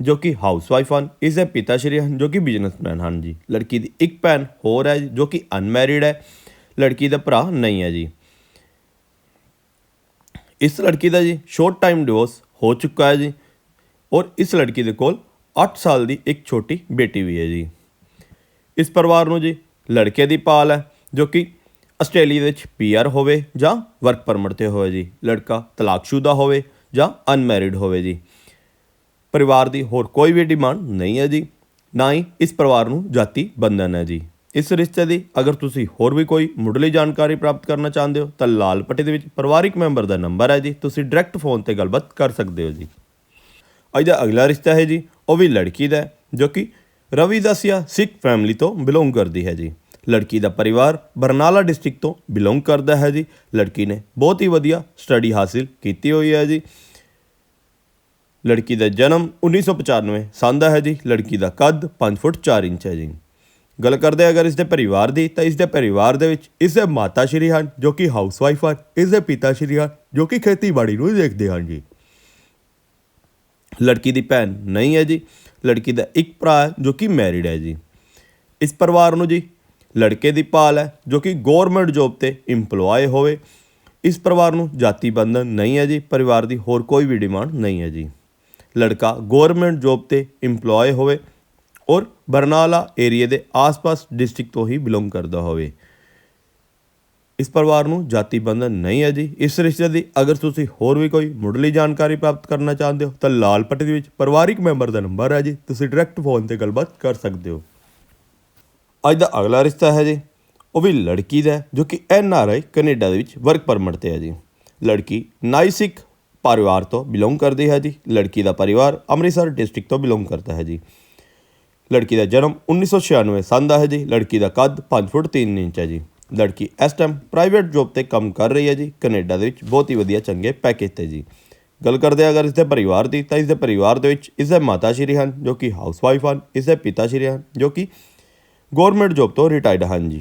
ਜੋ ਕਿ ਹਾਊਸਵਾਈਫ ਹਨ, ਇਸ ਦੇ ਪਿਤਾ ਸ਼੍ਰੀ ਹਨ, ਜੋ ਕਿ ਬਿਜ਼ਨਸਮੈਨ ਹਨ ਜੀ। ਲੜਕੀ ਦੀ ਇੱਕ ਭੈਣ ਹੋਰ ਹੈ, ਜੋ ਕਿ ਅਨਮੈਰਿਡ ਹੈ, ਲੜਕੀ ਦਾ ਭਰਾ ਨਹੀਂ ਹੈ ਜੀ। ਇਸ ਲੜਕੀ ਦਾ ਜੀ ਸ਼ੋਰਟ ਟਾਈਮ ਡਿਵੋਰਸ ਹੋ ਚੁੱਕਾ ਹੈ ਜੀ, ਔਰ ਇਸ ਲੜਕੀ ਦੇ ਕੋਲ 8 ਸਾਲ ਦੀ ਇੱਕ ਛੋਟੀ ਬੇਟੀ ਵੀ ਹੈ ਜੀ। ਇਸ ਪਰਿਵਾਰ ਨੂੰ ਜੀ ਲੜਕੇ ਦੀ ਪਾਲ ਹੈ, ਜੋ ਕਿ ਆਸਟ੍ਰੇਲੀਆ ਵਿੱਚ ਪੀਆਰ ਹੋਵੇ ਜਾਂ ਵਰਕ ਪਰਮਿਟ ਤੇ ਹੋਵੇ ਜੀ, ਲੜਕਾ ਤਲਾਕਸ਼ੁਦਾ ਹੋਵੇ ਜਾਂ ਅਨਮੈਰਿਡ ਹੋਵੇ ਜੀ। ਪਰਿਵਾਰ ਦੀ ਹੋਰ ਕੋਈ ਵੀ ਡਿਮਾਂਡ ਨਹੀਂ ਹੈ ਜੀ, ਨਾ ਹੀ ਇਸ ਪਰਿਵਾਰ ਨੂੰ ਜਾਤੀ ਬੰਧਨ ਹੈ ਜੀ। ਇਸ ਰਿਸ਼ਤੇ ਦੀ ਅਗਰ ਤੁਸੀਂ ਹੋਰ ਵੀ ਕੋਈ ਮੁੱਢਲੀ ਜਾਣਕਾਰੀ ਪ੍ਰਾਪਤ ਕਰਨਾ ਚਾਹੁੰਦੇ ਹੋ, ਤਾਂ ਲਾਲ ਪੱਟੀ ਦੇ ਵਿੱਚ ਪਰਿਵਾਰਿਕ ਮੈਂਬਰ ਦਾ ਨੰਬਰ ਹੈ ਜੀ, ਤੁਸੀਂ ਡਾਇਰੈਕਟ ਫੋਨ ਤੇ ਗੱਲਬਾਤ ਕਰ ਸਕਦੇ ਹੋ ਜੀ। ਅੱਜ ਦਾ ਅਗਲਾ ਰਿਸ਼ਤਾ ਹੈ ਜੀ, ਉਹ ਵੀ ਲੜਕੀ ਦਾ ਜੋ ਕਿ ਰਵੀ ਦਸਿਆ ਸਿੱਖ ਫੈਮਿਲੀ ਤੋਂ ਬਿਲੋਂਗ ਕਰਦੀ ਹੈ ਜੀ। ਲੜਕੀ ਦਾ ਪਰਿਵਾਰ ਬਰਨਾਲਾ ਡਿਸਟ੍ਰਿਕਟ ਤੋਂ ਬਿਲੋਂਗ ਕਰਦਾ ਹੈ ਜੀ। ਲੜਕੀ ਨੇ ਬਹੁਤ ਹੀ ਵਧੀਆ ਸਟੱਡੀ ਹਾਸਿਲ ਕੀਤੀ ਹੋਈ ਹੈ ਜੀ। ਲੜਕੀ ਦਾ ਜਨਮ 1995 ਸੰਨ ਦਾ ਹੈ ਜੀ। ਲੜਕੀ ਦਾ ਕੱਦ 5 ਫੁੱਟ 4 ਇੰਚ ਹੈ ਜੀ। ਗੱਲ ਕਰਦੇ ਹਾਂ ਅਗਰ ਇਸ ਦੇ ਪਰਿਵਾਰ ਦੀ, ਤਾਂ ਇਸ ਦੇ ਪਰਿਵਾਰ ਦੇ ਵਿੱਚ ਇਸ ਦੇ ਮਾਤਾ ਸ਼੍ਰੀ ਹਨ, ਜੋ ਕਿ ਹਾਊਸਵਾਈਫ ਹਨ, ਇਸ ਦੇ ਪਿਤਾ ਸ਼੍ਰੀ ਹਨ, ਜੋ ਕਿ ਖੇਤੀਬਾੜੀ ਨੂੰ ਦੇਖਦੇ ਹਨ ਜੀ। ਲੜਕੀ ਦੀ ਭੈਣ ਨਹੀਂ ਹੈ ਜੀ। ਲੜਕੀ ਦਾ ਇੱਕ ਭਰਾ ਹੈ, ਜੋ ਕਿ ਮੈਰਿਡ ਹੈ ਜੀ। ਇਸ ਪਰਿਵਾਰ ਨੂੰ ਜੀ ਲੜਕੇ ਦੀ ਪਾਲ ਹੈ, ਜੋ ਕਿ ਗਵਰਨਮੈਂਟ ਜੌਬ ਤੇ EMPLOYE ਹੋਵੇ। ਇਸ ਪਰਿਵਾਰ ਨੂੰ ਜਾਤੀ ਬੰਧਨ ਨਹੀਂ ਹੈ ਜੀ, ਪਰਿਵਾਰ ਦੀ ਹੋਰ ਕੋਈ ਵੀ ਡਿਮਾਂਡ ਨਹੀਂ ਹੈ ਜੀ। ਲੜਕਾ ਗਵਰਨਮੈਂਟ ਜੌਬ ਤੇ EMPLOYE ਹੋਵੇ ਔਰ ਬਰਨਾਲਾ ਏਰੀਆ ਦੇ ਆਸ-ਪਾਸ ਡਿਸਟ੍ਰਿਕਟ ਤੋਂ ਹੀ ਬਿਲੋਂਗ ਕਰਦਾ ਹੋਵੇ। ਇਸ ਪਰਿਵਾਰ ਨੂੰ ਜਾਤੀ ਬੰਧਨ ਨਹੀਂ ਹੈ ਜੀ। ਇਸ ਰਿਸ਼ਤੇ ਦੀ ਅਗਰ ਤੁਸੀਂ ਹੋਰ ਵੀ ਕੋਈ ਮੁੱਢਲੀ ਜਾਣਕਾਰੀ ਪ੍ਰਾਪਤ ਕਰਨਾ ਚਾਹੁੰਦੇ ਹੋ, ਤਾਂ ਲਾਲ ਪੱਟੀ ਦੇ ਵਿੱਚ ਪਰਿਵਾਰਿਕ ਮੈਂਬਰ ਦਾ ਨੰਬਰ ਹੈ ਜੀ। ਤੁਸੀਂ ਡਾਇਰੈਕਟ ਫੋਨ ਤੇ ਗੱਲਬਾਤ ਕਰ ਸਕਦੇ ਹੋ। ਅੱਜ ਦਾ ਅਗਲਾ ਰਿਸ਼ਤਾ ਹੈ ਜੀ, ਉਹ ਵੀ ਲੜਕੀ ਦਾ ਜੋ ਕਿ ਐਨ ਆਰ ਆਈ ਕੈਨੇਡਾ ਦੇ ਵਿੱਚ ਵਰਕ ਪਰਮਿਟ ਤੇ ਹੈ ਜੀ। ਲੜਕੀ ਨਾਈਸਿਕ ਪਰਿਵਾਰ ਤੋਂ ਬਿਲੋਂਗ ਕਰਦੀ ਹੈ ਜੀ, ਲੜਕੀ ਦਾ ਪਰਿਵਾਰ ਅੰਮ੍ਰਿਤਸਰ ਡਿਸਟ੍ਰਿਕਟ ਤੋਂ ਬਿਲੋਂਗ ਕਰਦਾ ਹੈ ਜੀ। ਲੜਕੀ ਦਾ ਜਨਮ 1996 ਸੰਨ ਦਾ ਹੈ ਜੀ, ਲੜਕੀ ਦਾ ਕੱਦ 5 ਫੁੱਟ 3 ਇੰਚ ਹੈ ਜੀ। ਲੜਕੀ ਇਸ ਟਾਈਮ ਪ੍ਰਾਈਵੇਟ ਜੌਬ ਤੇ ਕੰਮ ਕਰ ਰਹੀ ਹੈ ਜੀ, ਕੈਨੇਡਾ ਦੇ ਵਿੱਚ ਬਹੁਤ ਹੀ ਵਧੀਆ ਚੰਗੇ ਪੈਕੇਜ ਤੇ ਜੀ। ਗੱਲ ਕਰਦੇ ਹਾਂ ਅਗਰ ਇਸ ਦੇ ਪਰਿਵਾਰ ਦੀ, ਤਾਂ ਇਸ ਦੇ ਪਰਿਵਾਰ ਦੇ ਵਿੱਚ ਇਸ ਦੇ ਮਾਤਾ ਸ਼੍ਰੀ ਹਨ, ਜੋ ਕਿ ਹਾਊਸਵਾਈਫ ਹਨ ਇਸ ਦੇ ਪਿਤਾ ਸ਼੍ਰੀ ਹਨ, ਜੋ ਕਿ ਗਵਰਨਮੈਂਟ ਜੌਬ ਤੋਂ ਰਿਟਾਇਰਡ ਹਨ ਜੀ।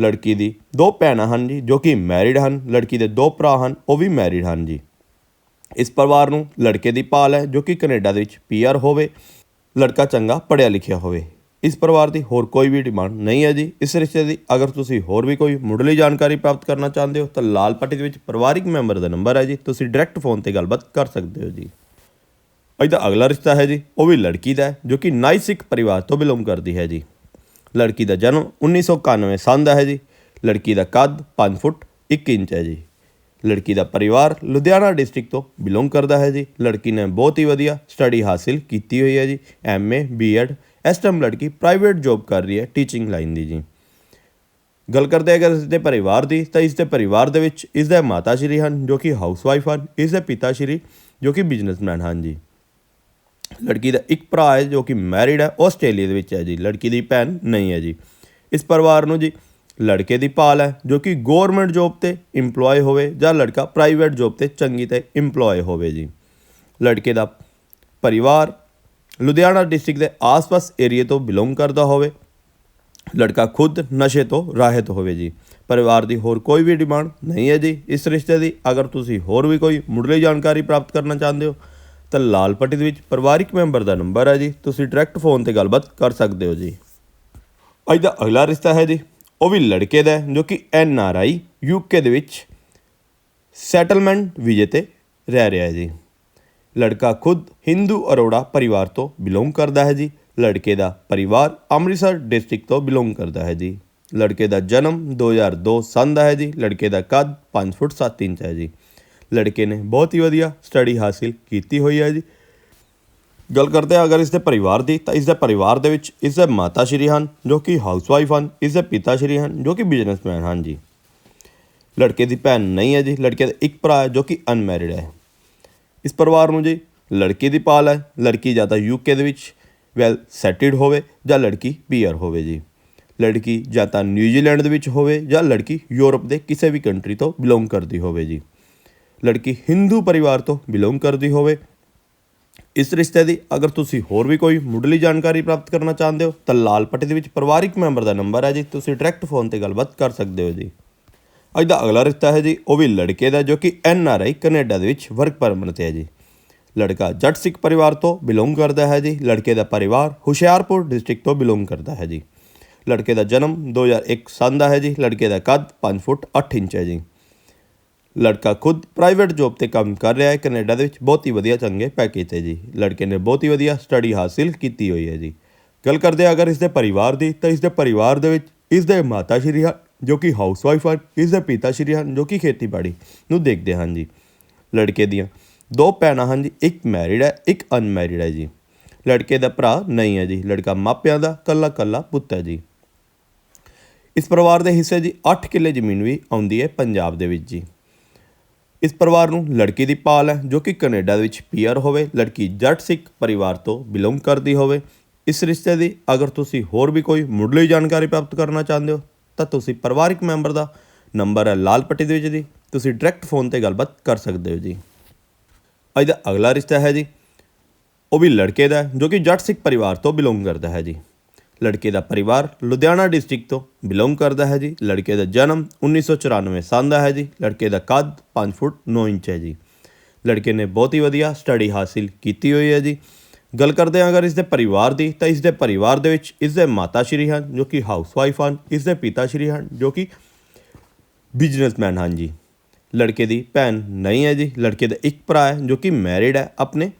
ਲੜਕੀ ਦੀ ਦੋ ਭੈਣਾਂ ਹਨ ਜੀ, ਜੋ ਕਿ ਮੈਰਿਡ ਹਨ। ਲੜਕੀ ਦੇ ਦੋ ਭਰਾ ਹਨ, ਉਹ ਵੀ ਮੈਰਿਡ ਹਨ ਜੀ। ਇਸ ਪਰਿਵਾਰ ਨੂੰ ਲੜਕੇ ਦੀ ਪਾਲ ਹੈ, ਜੋ ਕਿ ਕੈਨੇਡਾ ਦੇ ਵਿੱਚ ਪੀਆਰ ਹੋਵੇ, ਲੜਕਾ ਚੰਗਾ ਪੜ੍ਹਿਆ ਲਿਖਿਆ ਹੋਵੇ। ਇਸ ਪਰਿਵਾਰ ਦੀ ਹੋਰ ਕੋਈ ਵੀ ਡਿਮਾਂਡ ਨਹੀਂ ਹੈ ਜੀ। ਇਸ ਰਿਸ਼ਤੇ ਦੀ ਅਗਰ ਤੁਸੀਂ ਹੋਰ ਵੀ ਕੋਈ ਮੁੱਢਲੀ ਜਾਣਕਾਰੀ ਪ੍ਰਾਪਤ ਕਰਨਾ ਚਾਹੁੰਦੇ ਹੋ, ਤਾਂ ਲਾਲ ਪੱਟੀ ਦੇ ਵਿੱਚ ਪਰਿਵਾਰਿਕ ਮੈਂਬਰ ਦਾ ਨੰਬਰ ਹੈ ਜੀ। ਤੁਸੀਂ ਡਾਇਰੈਕਟ ਫੋਨ ਤੇ ਗੱਲਬਾਤ ਕਰ ਸਕਦੇ ਹੋ ਜੀ। ਅੱਜ ਦਾ ਅਗਲਾ ਰਿਸ਼ਤਾ ਹੈ ਜੀ, ਉਹ ਵੀ ਲੜਕੀ ਦਾ ਹੈ, ਜੋ ਕਿ ਨਾਈ ਸਿੱਖ ਪਰਿਵਾਰ ਤੋਂ ਬਿਲੋਂਗ ਕਰਦੀ ਹੈ ਜੀ। ਲੜਕੀ ਦਾ ਜਨਮ 1991 ਸਾਲ ਦਾ ਹੈ ਜੀ। ਲੜਕੀ ਦਾ ਕੱਦ 5 ਫੁੱਟ 1 ਇੰਚ ਹੈ ਜੀ। ਲੜਕੀ ਦਾ ਪਰਿਵਾਰ ਲੁਧਿਆਣਾ ਡਿਸਟ੍ਰਿਕਟ ਤੋਂ ਬਿਲੋਂਗ ਕਰਦਾ ਹੈ ਜੀ। ਲੜਕੀ ਨੇ ਬਹੁਤ ਹੀ ਵਧੀਆ ਸਟੱਡੀ ਹਾਸਿਲ ਕੀਤੀ ਹੋਈ ਹੈ ਜੀ। MA BEd. ਇਸ ਟਾਈਮ ਲੜਕੀ ਪ੍ਰਾਈਵੇਟ ਜੌਬ ਕਰ ਰਹੀ ਹੈ ਟੀਚਿੰਗ ਲਾਈਨ ਦੀ ਜੀ। ਗੱਲ ਕਰਦੇ ਹਾਂ ਅਗਰ ਇਸ ਦੇ ਪਰਿਵਾਰ ਦੀ, ਤਾਂ ਇਸ ਦੇ ਪਰਿਵਾਰ ਦੇ ਵਿੱਚ ਇਸ ਦੇ ਮਾਤਾ ਸ਼੍ਰੀ ਹਨ ਜੋ ਕਿ ਹਾਊਸਵਾਈਫ ਹਨ, ਇਸ ਦੇ ਪਿਤਾ ਸ਼੍ਰੀ ਜੋ ਕਿ ਬਿਜ਼ਨਸਮੈਨ ਹਨ ਜੀ। ਲੜਕੀ ਦਾ ਇੱਕ ਭਰਾ ਹੈ ਜੋ ਕਿ ਮੈਰਿਡ ਹੈ, ਆਸਟ੍ਰੇਲੀਆ ਦੇ ਵਿੱਚ ਹੈ ਜੀ। ਲੜਕੀ ਦੀ ਭੈਣ ਨਹੀਂ ਹੈ ਜੀ। ਇਸ ਪਰਿਵਾਰ ਨੂੰ ਜੀ ਲੜਕੇ ਦੀ ਪਾਲ ਹੈ, ਜੋ ਕਿ ਗਵਰਨਮੈਂਟ ਜੌਬ ਤੇ EMPLOYE ਹੋਵੇ ਜਾਂ ਲੜਕਾ ਪ੍ਰਾਈਵੇਟ ਜੌਬ ਤੇ ਚੰਗੀ ਤੇ EMPLOYE ਹੋਵੇ ਜੀ। ਲੜਕੇ ਦਾ ਪਰਿਵਾਰ ਲੁਧਿਆਣਾ ਡਿਸਟ੍ਰਿਕਟ ਦੇ ਆਸ-ਪਾਸ ਏਰੀਆ ਤੋਂ ਬਿਲੋਂਗ ਕਰਦਾ ਹੋਵੇ, ਲੜਕਾ ਖੁਦ ਨਸ਼ੇ ਤੋਂ ਰਾਹਤ ਹੋਵੇ ਜੀ। ਪਰਿਵਾਰ ਦੀ ਹੋਰ ਕੋਈ ਵੀ ਡਿਮਾਂਡ ਨਹੀਂ ਹੈ ਜੀ। ਇਸ ਰਿਸ਼ਤੇ ਦੀ ਅਗਰ ਤੁਸੀਂ ਹੋਰ ਵੀ ਕੋਈ ਮੁੱਢਲੀ ਜਾਣਕਾਰੀ ਪ੍ਰਾਪਤ ਕਰਨਾ ਚਾਹੁੰਦੇ ਹੋ ਤਾਂ ਲਾਲ ਪੱਟੀ ਦੇ ਵਿੱਚ ਪਰਿਵਾਰਿਕ ਮੈਂਬਰ ਦਾ ਨੰਬਰ ਹੈ ਜੀ। ਤੁਸੀਂ ਡਾਇਰੈਕਟ ਫੋਨ ਤੇ ਗੱਲਬਾਤ ਕਰ ਸਕਦੇ ਹੋ ਜੀ। ਅੱਜ ਦਾ ਅਗਲਾ ਰਿਸ਼ਤਾ ਹੈ ਜੀ। ਉਹ ਵੀ ਲੜਕੇ ਦਾ ਜੋ ਕਿ ਐਨ ਆਰ ਆਈ ਯੂਕੇ ਦੇ ਵਿੱਚ ਸੈਟਲਮੈਂਟ ਵੀਜ਼ੇ ਤੇ ਰਹਿ ਰਿਹਾ ਹੈ ਜੀ। ਲੜਕਾ ਖੁਦ ਹਿੰਦੂ ਅਰੋੜਾ ਪਰਿਵਾਰ ਤੋਂ ਬਿਲੋਂਗ ਕਰਦਾ ਹੈ ਜੀ। ਲੜਕੇ ਦਾ ਪਰਿਵਾਰ ਅੰਮ੍ਰਿਤਸਰ ਡਿਸਟ੍ਰਿਕਟ ਤੋਂ ਬਿਲੋਂਗ ਕਰਦਾ ਹੈ ਜੀ। ਲੜਕੇ ਦਾ ਜਨਮ 2002 ਸੰਨ ਦਾ ਹੈ ਜੀ। ਲੜਕੇ ਦਾ ਕੱਦ 5 ਫੁੱਟ 7 ਇੰਚ ਹੈ ਜੀ। ਲੜਕੇ ਨੇ। ਬਹੁਤ ਹੀ ਵਧੀਆ ਸਟੱਡੀ ਹਾਸਿਲ ਕੀਤੀ ਹੋਈ ਹੈ ਜੀ। ਗੱਲ ਕਰਦੇ ਹਾਂ ਅਗਰ ਇਸ ਦੇ ਪਰਿਵਾਰ ਦੀ, ਤਾਂ ਇਸ ਦੇ ਪਰਿਵਾਰ ਦੇ ਵਿੱਚ ਇਸ ਦੇ ਮਾਤਾ ਸ਼੍ਰੀ ਹਨ, ਜੋ ਕਿ ਹਾਊਸਵਾਈਫ ਹਨ ਇਸ ਦੇ ਪਿਤਾ ਸ਼੍ਰੀ ਹਨ, ਜੋ ਕਿ ਬਿਜ਼ਨਸਮੈਨ ਹਨ ਜੀ। ਲੜਕੇ ਦੀ ਭੈਣ ਨਹੀਂ ਹੈ ਜੀ, ਲੜਕੇ ਦਾ ਇੱਕ ਭਰਾ ਹੈ, ਜੋ ਕਿ ਅਨਮੈਰਿਡ ਹੈ। ਇਸ ਪਰਿਵਾਰ ਨੂੰ ਜੀ ਲੜਕੀ ਦੀ ਪਾਲ ਹੈ, ਲੜਕੀ ਜਾਂ ਤਾਂ ਯੂਕੇ ਦੇ ਵਿੱਚ ਵੈਲ ਸੈਟਲਡ ਹੋਵੇ ਜਾਂ ਲੜਕੀ ਪੀਆਰ ਹੋਵੇ ਜੀ। ਲੜਕੀ ਜਾਂ ਤਾਂ ਨਿਊਜ਼ੀਲੈਂਡ ਦੇ ਵਿੱਚ ਹੋਵੇ ਜਾਂ ਲੜਕੀ ਯੂਰਪ ਦੇ ਕਿਸੇ ਵੀ ਕੰਟਰੀ ਤੋਂ ਬਿਲੋਂਗ ਕਰਦੀ ਹੋਵੇ ਜੀ। ਲੜਕੀ ਹਿੰਦੂ ਪਰਿਵਾਰ ਤੋਂ ਬਿਲੋਂਗ ਕਰਦੀ ਹੋਵੇ। ਇਸ ਰਿਸ਼ਤੇ ਦੀ ਅਗਰ ਤੁਸੀਂ ਹੋਰ ਵੀ ਕੋਈ ਮੁੱਢਲੀ ਜਾਣਕਾਰੀ ਪ੍ਰਾਪਤ ਕਰਨਾ ਚਾਹੁੰਦੇ ਹੋ, ਤਾਂ ਲਾਲ ਪੱਟੀ ਦੇ ਵਿੱਚ ਪਰਿਵਾਰਿਕ ਮੈਂਬਰ ਦਾ ਨੰਬਰ ਹੈ ਜੀ। ਤੁਸੀਂ ਡਾਇਰੈਕਟ ਫੋਨ ਤੇ ਗੱਲਬਾਤ ਕਰ ਸਕਦੇ ਹੋ ਜੀ। ਅੱਜ ਦਾ ਅਗਲਾ ਰਿਸ਼ਤਾ ਹੈ ਜੀ, ਉਹ ਵੀ ਲੜਕੇ ਦਾ, ਜੋ ਕਿ ਐਨ ਆਰ ਆਈ ਕੈਨੇਡਾ ਦੇ ਵਿੱਚ ਵਰਕ ਪਰਮਿਟ ਤੇ ਹੈ ਜੀ। ਲੜਕਾ ਜੱਟ ਸਿੱਖ ਪਰਿਵਾਰ ਤੋਂ ਬਿਲੋਂਗ ਕਰਦਾ ਹੈ ਜੀ। ਲੜਕੇ ਦਾ ਪਰਿਵਾਰ ਹੁਸ਼ਿਆਰਪੁਰ ਡਿਸਟ੍ਰਿਕਟ ਤੋਂ ਬਿਲੋਂਗ ਕਰਦਾ ਹੈ ਜੀ। ਲੜਕੇ ਦਾ ਜਨਮ 2001 ਸਾਲ ਦਾ ਹੈ ਜੀ। ਲੜਕੇ ਦਾ ਕੱਦ 5 ਫੁੱਟ 8 ਇੰਚ ਹੈ ਜੀ। ਲੜਕਾ ਖੁਦ ਪ੍ਰਾਈਵੇਟ ਜੌਬ ਤੇ ਕੰਮ ਕਰ ਰਿਹਾ ਹੈ, ਕੈਨੇਡਾ ਦੇ ਵਿੱਚ ਬਹੁਤ ਹੀ ਵਧੀਆ ਚੰਗੇ ਪੈਕੇਜ ਤੇ ਜੀ। ਲੜਕੇ ਨੇ ਬਹੁਤ ਹੀ ਵਧੀਆ ਸਟੱਡੀ ਹਾਸਿਲ ਕੀਤੀ ਹੋਈ ਹੈ ਜੀ। ਗੱਲ ਕਰਦੇ ਅਗਰ ਇਸ ਦੇ ਪਰਿਵਾਰ ਦੀ, ਤਾਂ ਇਸ ਦੇ ਪਰਿਵਾਰ ਦੇ ਵਿੱਚ ਇਸ ਦੇ ਮਾਤਾ ਸ਼੍ਰੀ ਹਨ ਜੋ ਕਿ ਹਾਊਸਵਾਈਫ ਹਨ ਇਸ ਦੇ ਪਿਤਾ ਸ਼੍ਰੀ ਹਨ ਜੋ ਕਿ ਖੇਤੀਬਾੜੀ ਨੂੰ ਦੇਖਦੇ ਹਨ ਜੀ। ਲੜਕੇ ਦੀਆਂ ਦੋ ਭੈਣਾਂ ਹਨ ਜੀ, ਇੱਕ ਮੈਰਿਡ ਹੈ, ਇੱਕ ਅਨਮੈਰਿਡ ਹੈ ਜੀ। ਲੜਕੇ ਦਾ ਭਰਾ ਨਹੀਂ ਹੈ ਜੀ, ਲੜਕਾ ਮਾਪਿਆਂ ਦਾ ਕੱਲਾ ਕੱਲਾ ਪੁੱਤ ਹੈ ਜੀ। ਇਸ ਪਰਿਵਾਰ ਦੇ ਹਿੱਸੇ ਜੀ 8 ਕਿੱਲੇ ਜ਼ਮੀਨ ਵੀ ਆਉਂਦੀ ਹੈ ਪੰਜਾਬ ਦੇ ਵਿੱਚ ਜੀ। ਇਸ ਪਰਿਵਾਰ ਨੂੰ ਲੜਕੀ ਦੀ ਪਾਲ ਹੈ, ਜੋ ਕਿ ਕੈਨੇਡਾ ਦੇ ਵਿੱਚ ਪੀਆਰ ਹੋਵੇ, ਲੜਕੀ ਜੱਟ ਸਿੱਖ ਪਰਿਵਾਰ ਤੋਂ ਬਿਲੋਂਗ ਕਰਦੀ ਹੋਵੇ। ਇਸ ਰਿਸ਼ਤੇ ਦੀ ਅਗਰ ਤੁਸੀਂ ਹੋਰ ਵੀ ਕੋਈ ਮੁੱਢਲੀ ਜਾਣਕਾਰੀ ਪ੍ਰਾਪਤ ਕਰਨਾ ਚਾਹੁੰਦੇ ਹੋ, ਤਾਂ ਤੁਸੀਂ ਪਰਿਵਾਰਿਕ ਮੈਂਬਰ ਦਾ ਨੰਬਰ ਹੈ ਲਾਲ ਪੱਟੀ ਦੇ ਵਿੱਚ ਜੀ। ਤੁਸੀਂ ਡਾਇਰੈਕਟ ਫੋਨ ਤੇ ਗੱਲਬਾਤ ਕਰ ਸਕਦੇ ਹੋ ਜੀ। ਅੱਜ ਦਾ ਅਗਲਾ ਰਿਸ਼ਤਾ ਹੈ ਜੀ, ਉਹ ਵੀ ਲੜਕੇ ਦਾ ਜੋ ਕਿ ਜੱਟ ਸਿੱਖ ਪਰਿਵਾਰ ਤੋਂ ਬਿਲੋਂਗ ਕਰਦਾ ਹੈ ਜੀ। ਲੜਕੇ ਦਾ ਪਰਿਵਾਰ ਲੁਧਿਆਣਾ ਡਿਸਟ੍ਰਿਕਟ ਤੋਂ ਬਿਲੋਂਗ ਕਰਦਾ ਹੈ ਜੀ। ਲੜਕੇ ਦਾ ਜਨਮ 1994 ਸਾਲ ਦਾ ਹੈ ਜੀ। ਲੜਕੇ ਦਾ ਕੱਦ 5 ਫੁੱਟ 9 ਇੰਚ ਹੈ ਜੀ। ਲੜਕੇ ਨੇ ਬਹੁਤ ਹੀ ਵਧੀਆ ਸਟੱਡੀ ਹਾਸਿਲ ਕੀਤੀ ਹੋਈ ਹੈ ਜੀ। ਗੱਲ ਕਰਦੇ ਹਾਂ ਅਗਰ ਇਸ ਦੇ ਪਰਿਵਾਰ ਦੀ, ਤਾਂ ਇਸ ਦੇ ਪਰਿਵਾਰ ਦੇ ਵਿੱਚ ਇਸ ਦੇ ਮਾਤਾ ਸ਼੍ਰੀ ਹਨ, ਜੋ ਕਿ ਹਾਊਸਵਾਈਫ ਹਨ, ਇਸ ਦੇ ਪਿਤਾ ਸ਼੍ਰੀ ਹਨ, ਜੋ ਕਿ ਬਿਜ਼ਨਸਮੈਨ ਹਨ ਜੀ। ਲੜਕੇ ਦੀ ਭੈਣ ਨਹੀਂ ਹੈ ਜੀ। ਲੜਕੇ ਦਾ ਇੱਕ ਭਰਾ ਹੈ, ਜੋ ਕਿ ਮੈਰਿਡ ਹੈ। ਆਪਣੇ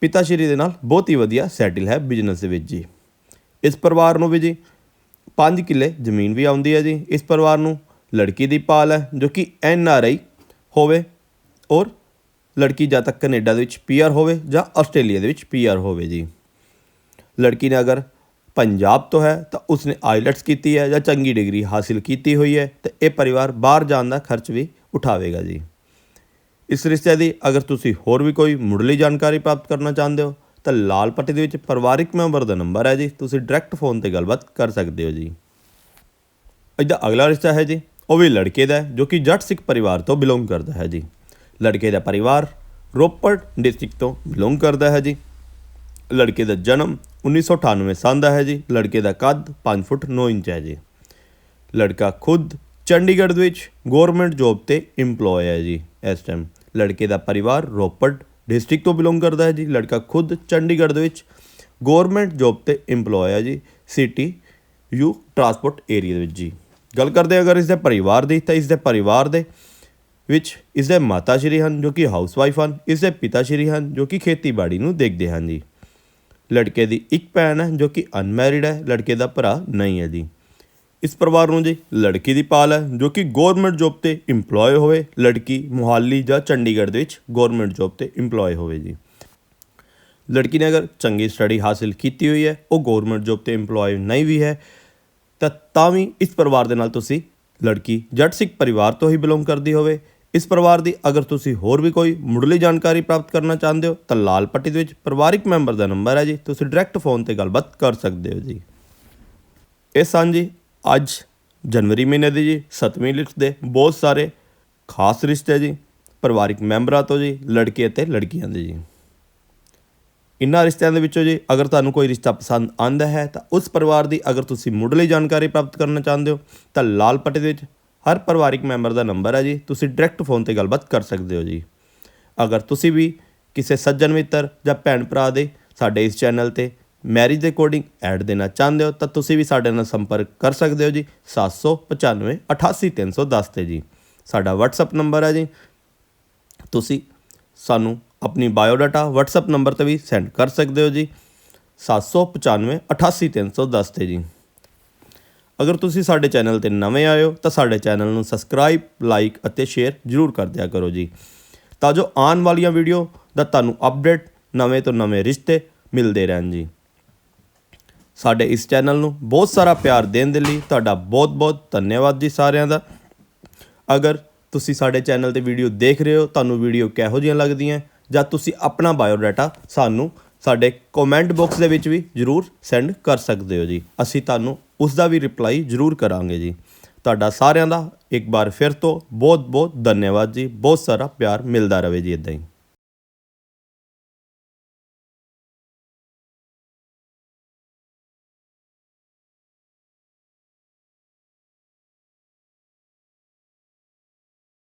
ਪਿਤਾ ਸ਼੍ਰੀ ਦੇ ਨਾਲ ਬਹੁਤ ਹੀ ਵਧੀਆ ਸੈਟਲ ਹੈ ਬਿਜ਼ਨਸ ਦੇ ਵਿੱਚ ਜੀ। ਇਸ ਪਰਿਵਾਰ ਨੂੰ ਵੀ ਜੀ। 5 ਕਿੱਲੇ ਜ਼ਮੀਨ ਵੀ ਆਉਂਦੀ ਹੈ ਜੀ। ਇਸ ਪਰਿਵਾਰ ਨੂੰ ਲੜਕੀ ਦੀ ਪਾਲ ਹੈ, ਜੋ ਕਿ ਐਨ ਆਰ ਆਈ ਹੋਵੇ ਔਰ ਲੜਕੀ ਜਾਂ ਤਾਂ ਕੈਨੇਡਾ ਦੇ ਵਿੱਚ ਪੀਆਰ ਹੋਵੇ ਜਾਂ ਆਸਟ੍ਰੇਲੀਆ ਦੇ ਵਿੱਚ ਪੀਆਰ ਹੋਵੇ ਜੀ। ਲੜਕੀ ਨੇ ਅਗਰ ਪੰਜਾਬ ਤੋਂ ਹੈ, ਤਾਂ ਉਸਨੇ ਆਈਲੈਟਸ ਕੀਤੀ ਹੈ ਜਾਂ ਚੰਗੀ ਡਿਗਰੀ ਹਾਸਿਲ ਕੀਤੀ ਹੋਈ ਹੈ, ਤੇ ਇਹ ਪਰਿਵਾਰ ਬਾਹਰ ਜਾਣ ਦਾ ਖਰਚ ਵੀ ਉਠਾਵੇਗਾ ਜੀ। ਇਸ ਰਿਸ਼ਤੇ ਦੀ ਅਗਰ ਤੁਸੀਂ ਹੋਰ ਵੀ ਕੋਈ ਮੁੱਢਲੀ ਜਾਣਕਾਰੀ ਪ੍ਰਾਪਤ ਕਰਨਾ ਚਾਹੁੰਦੇ ਹੋ ਤਾਂ ਲਾਲ ਪੱਟੀ ਦੇ ਵਿੱਚ ਪਰਿਵਾਰਿਕ ਮੈਂਬਰ ਦਾ ਨੰਬਰ ਹੈ ਜੀ। ਤੁਸੀਂ ਡਾਇਰੈਕਟ ਫੋਨ ਤੇ ਗੱਲਬਾਤ ਕਰ ਸਕਦੇ ਹੋ ਜੀ। ਇਹਦਾ ਅਗਲਾ ਰਿਸ਼ਤਾ ਹੈ ਜੀ। ਉਹ ਵੀ ਲੜਕੇ ਦਾ ਜੋ ਕਿ ਜੱਟ ਸਿੱਖ ਪਰਿਵਾਰ ਤੋਂ ਬਿਲੋਂਗ ਕਰਦਾ ਹੈ ਜੀ। ਲੜਕੇ ਦਾ ਪਰਿਵਾਰ ਰੋਪੜ ਡਿਸਟ੍ਰਿਕਟ ਤੋਂ ਬਿਲੋਂਗ ਕਰਦਾ ਹੈ ਜੀ। ਲੜਕੇ ਦਾ ਜਨਮ 1998 ਸਾਲ ਦਾ ਹੈ ਜੀ। ਲੜਕੇ ਦਾ ਕੱਦ 5 ਫੁੱਟ 9 ਇੰਚ ਹੈ ਜੀ। ਲੜਕਾ ਖੁਦ ਚੰਡੀਗੜ੍ਹ ਦੇ ਵਿੱਚ ਗਵਰਨਮੈਂਟ ਜੌਬ ਤੇ EMPLOYE ਹੈ ਜੀ ਇਸ ਟਾਈਮ ਲੜਕੇ ਦਾ ਪਰਿਵਾਰ ਰੋਪੜ ਡਿਸਟ੍ਰਿਕਟ ਤੋਂ ਬਿਲੋਂਗ ਕਰਦਾ ਹੈ ਜੀ, ਲੜਕਾ ਖੁਦ ਚੰਡੀਗੜ੍ਹ ਦੇ ਵਿੱਚ ਗਵਰਨਮੈਂਟ ਜੌਬ ਤੇ EMPLOYE ਹੈ ਜੀ ਸਿਟੀ ਯੂ ਟਰਾਂਸਪੋਰਟ ਏਰੀਆ ਦੇ ਵਿੱਚ ਜੀ। ਗੱਲ ਕਰਦੇ ਅਗਰ ਇਸ ਦੇ ਪਰਿਵਾਰ ਦੀ, ਤਾਂ ਇਸ ਦੇ ਪਰਿਵਾਰ ਦੇ ਵਿੱਚ ਇਸ ਦੇ ਮਾਤਾ ਸ਼੍ਰੀ ਹਨ, ਜੋ ਕਿ ਹਾਊਸਵਾਈਫ ਹਨ ਇਸ ਦੇ ਪਿਤਾ ਸ਼੍ਰੀ ਹਨ, ਜੋ ਕਿ ਖੇਤੀਬਾੜੀ ਨੂੰ ਦੇਖਦੇ ਹਨ ਜੀ। ਲੜਕੇ ਦੀ ਇੱਕ ਭੈਣ ਹੈ, ਜੋ ਕਿ ਅਨਮੈਰਿਡ ਹੈ, ਲੜਕੇ ਦਾ ਭਰਾ ਨਹੀਂ ਹੈ ਜੀ। ਇਸ ਪਰਿਵਾਰ ਨੂੰ ਜੀ ਲੜਕੀ ਦੀ ਪਾਲ ਹੈ, ਜੋ ਕਿ ਗਵਰਨਮੈਂਟ ਜੌਬ ਤੇ EMPLOYE ਹੋਵੇ, ਲੜਕੀ ਮੁਹਾਲੀ ਜਾਂ ਚੰਡੀਗੜ੍ਹ ਦੇ ਵਿੱਚ ਗਵਰਨਮੈਂਟ ਜੌਬ ਤੇ EMPLOYE ਹੋਵੇ ਜੀ। ਲੜਕੀ ਨੇ ਅਗਰ ਚੰਗੀ ਸਟੱਡੀ ਹਾਸਿਲ ਕੀਤੀ ਹੋਈ ਹੈ, ਉਹ ਗਵਰਨਮੈਂਟ ਜੌਬ ਤੇ EMPLOYE ਨਹੀਂ ਵੀ ਹੈ, ਤਾਂ ਤਾਂ ਵੀ ਇਸ ਪਰਿਵਾਰ ਦੇ ਨਾਲ ਤੁਸੀਂ ਲੜਕੀ ਜੱਟ ਸਿੱਖ ਪਰਿਵਾਰ ਤੋਂ ਹੀ ਬਿਲੋਂਗ ਕਰਦੀ ਹੋਵੇ। ਇਸ ਪਰਿਵਾਰ ਦੀ ਅਗਰ ਤੁਸੀਂ ਹੋਰ ਵੀ ਕੋਈ ਮੁੱਢਲੀ ਜਾਣਕਾਰੀ ਪ੍ਰਾਪਤ ਕਰਨਾ ਚਾਹੁੰਦੇ ਹੋ, ਤਾਂ ਲਾਲ ਪੱਟੀ ਦੇ ਵਿੱਚ ਪਰਿਵਾਰਿਕ ਮੈਂਬਰ ਦਾ ਨੰਬਰ ਹੈ ਜੀ, ਤੁਸੀਂ ਡਾਇਰੈਕਟ ਫੋਨ ਤੇ ਗੱਲਬਾਤ ਕਰ ਸਕਦੇ ਹੋ ਜੀ। ਇਹ ਸਾਂਝੀ ਅੱਜ ਜਨਵਰੀ ਮਹੀਨੇ ਦੀ ਜੀ 7ਵੀਂ ਲਿਖਤ ਦੇ ਬਹੁਤ ਸਾਰੇ ਖਾਸ ਰਿਸ਼ਤੇ ਜੀ, ਪਰਿਵਾਰਿਕ ਮੈਂਬਰਾਂ ਤੋਂ ਜੀ, ਲੜਕੇ ਅਤੇ ਲੜਕੀਆਂ ਦੇ ਜੀ। ਇਨ੍ਹਾਂ ਰਿਸ਼ਤਿਆਂ ਦੇ ਵਿੱਚੋਂ ਜੀ, ਅਗਰ ਤੁਹਾਨੂੰ ਕੋਈ ਰਿਸ਼ਤਾ ਪਸੰਦ ਆਂਦਾ ਹੈ, ਤਾਂ ਉਸ ਪਰਿਵਾਰ ਦੀ ਅਗਰ ਤੁਸੀਂ ਮੁੱਢਲੀ ਜਾਣਕਾਰੀ ਪ੍ਰਾਪਤ ਕਰਨਾ ਚਾਹੁੰਦੇ ਹੋ, ਤਾਂ ਲਾਲ ਪੱਟੇ ਦੇ ਵਿੱਚ ਹਰ ਪਰਿਵਾਰਿਕ ਮੈਂਬਰ ਦਾ ਨੰਬਰ ਹੈ ਜੀ, ਤੁਸੀਂ ਡਾਇਰੈਕਟ ਫੋਨ ਤੇ ਗੱਲਬਾਤ ਕਰ ਸਕਦੇ ਹੋ ਜੀ। ਅਗਰ ਤੁਸੀਂ ਵੀ ਕਿਸੇ ਸੱਜਣ ਮਿੱਤਰ ਜਾਂ ਭੈਣ ਭਰਾ ਦੇ ਸਾਡੇ ਇਸ ਚੈਨਲ ਤੇ ਮੈਰਿਜ ਦੇ ਅਕੋਰਡਿੰਗ ਐਡ ਦੇਣਾ ਚਾਹੁੰਦੇ ਹੋ ਤਾਂ ਤੁਸੀਂ ਵੀ ਸਾਡੇ ਨਾਲ ਸੰਪਰਕ ਕਰ ਸਕਦੇ ਹੋ ਜੀ 795 88310 ਤੇ ਜੀ। ਸਾਡਾ WhatsApp ਨੰਬਰ ਹੈ ਜੀ। ਤੁਸੀਂ ਸਾਨੂੰ ਆਪਣੀ ਬਾਇਓਡਾਟਾ WhatsApp ਨੰਬਰ ਤੇ ਵੀ ਸੈਂਡ ਕਰ ਸਕਦੇ ਹੋ ਜੀ। 795 88310 ਤੇ ਜੀ। ਅਗਰ ਤੁਸੀਂ ਸਾਡੇ ਚੈਨਲ ਤੇ ਨਵੇਂ ਆਏ ਹੋ ਤਾਂ ਸਾਡੇ ਚੈਨਲ ਨੂੰ ਸਬਸਕ੍ਰਾਈਬ ਲਾਈਕ ਅਤੇ ਸ਼ੇਅਰ ਜ਼ਰੂਰ ਕਰ ਦਿਆ ਕਰੋ ਜੀ। ਤਾਂ ਜੋ ਆਉਣ ਵਾਲੀਆਂ ਵੀਡੀਓ ਦਾ ਤੁਹਾਨੂੰ ਅਪਡੇਟ ਨਵੇਂ ਤੋਂ ਨਵੇਂ ਰਿਸ਼ਤੇ ਮਿਲਦੇ ਰਹਿਣ ਜੀ। ਸਾਡੇ ਇਸ ਚੈਨਲ ਨੂੰ ਬਹੁਤ ਸਾਰਾ ਪਿਆਰ ਦੇਣ ਦੇ ਲਈ ਤੁਹਾਡਾ ਬਹੁਤ-ਬਹੁਤ ਧੰਨਵਾਦ ਜੀ ਸਾਰਿਆਂ ਦਾ। ਅਗਰ ਤੁਸੀਂ ਸਾਡੇ ਚੈਨਲ ਤੇ ਵੀਡੀਓ ਦੇਖ ਰਹੇ ਹੋ, ਤੁਹਾਨੂੰ ਵੀਡੀਓ ਕਿਹੋ ਜਿਹੀਆਂ ਲੱਗਦੀਆਂ, ਜਾਂ ਤੁਸੀਂ ਆਪਣਾ ਬਾਇਓਡਾਟਾ ਸਾਨੂੰ ਸਾਡੇ ਕਮੈਂਟ ਬਾਕਸ ਦੇ ਵਿੱਚ ਵੀ ਜਰੂਰ ਸੈਂਡ ਕਰ ਸਕਦੇ ਹੋ ਜੀ। ਅਸੀਂ ਤੁਹਾਨੂੰ ਉਸ ਦਾ ਵੀ ਰਿਪਲਾਈ ਜਰੂਰ ਕਰਾਂਗੇ ਜੀ। ਤੁਹਾਡਾ ਸਾਰਿਆਂ ਦਾ ਇੱਕ ਵਾਰ ਫਿਰ ਤੋਂ ਬਹੁਤ ਬਹੁਤ ਧੰਨਵਾਦ ਜੀ। ਬਹੁਤ ਸਾਰਾ ਪਿਆਰ ਮਿਲਦਾ ਰਹੇ ਜੀ ਇਦਾਂ ਹੀ।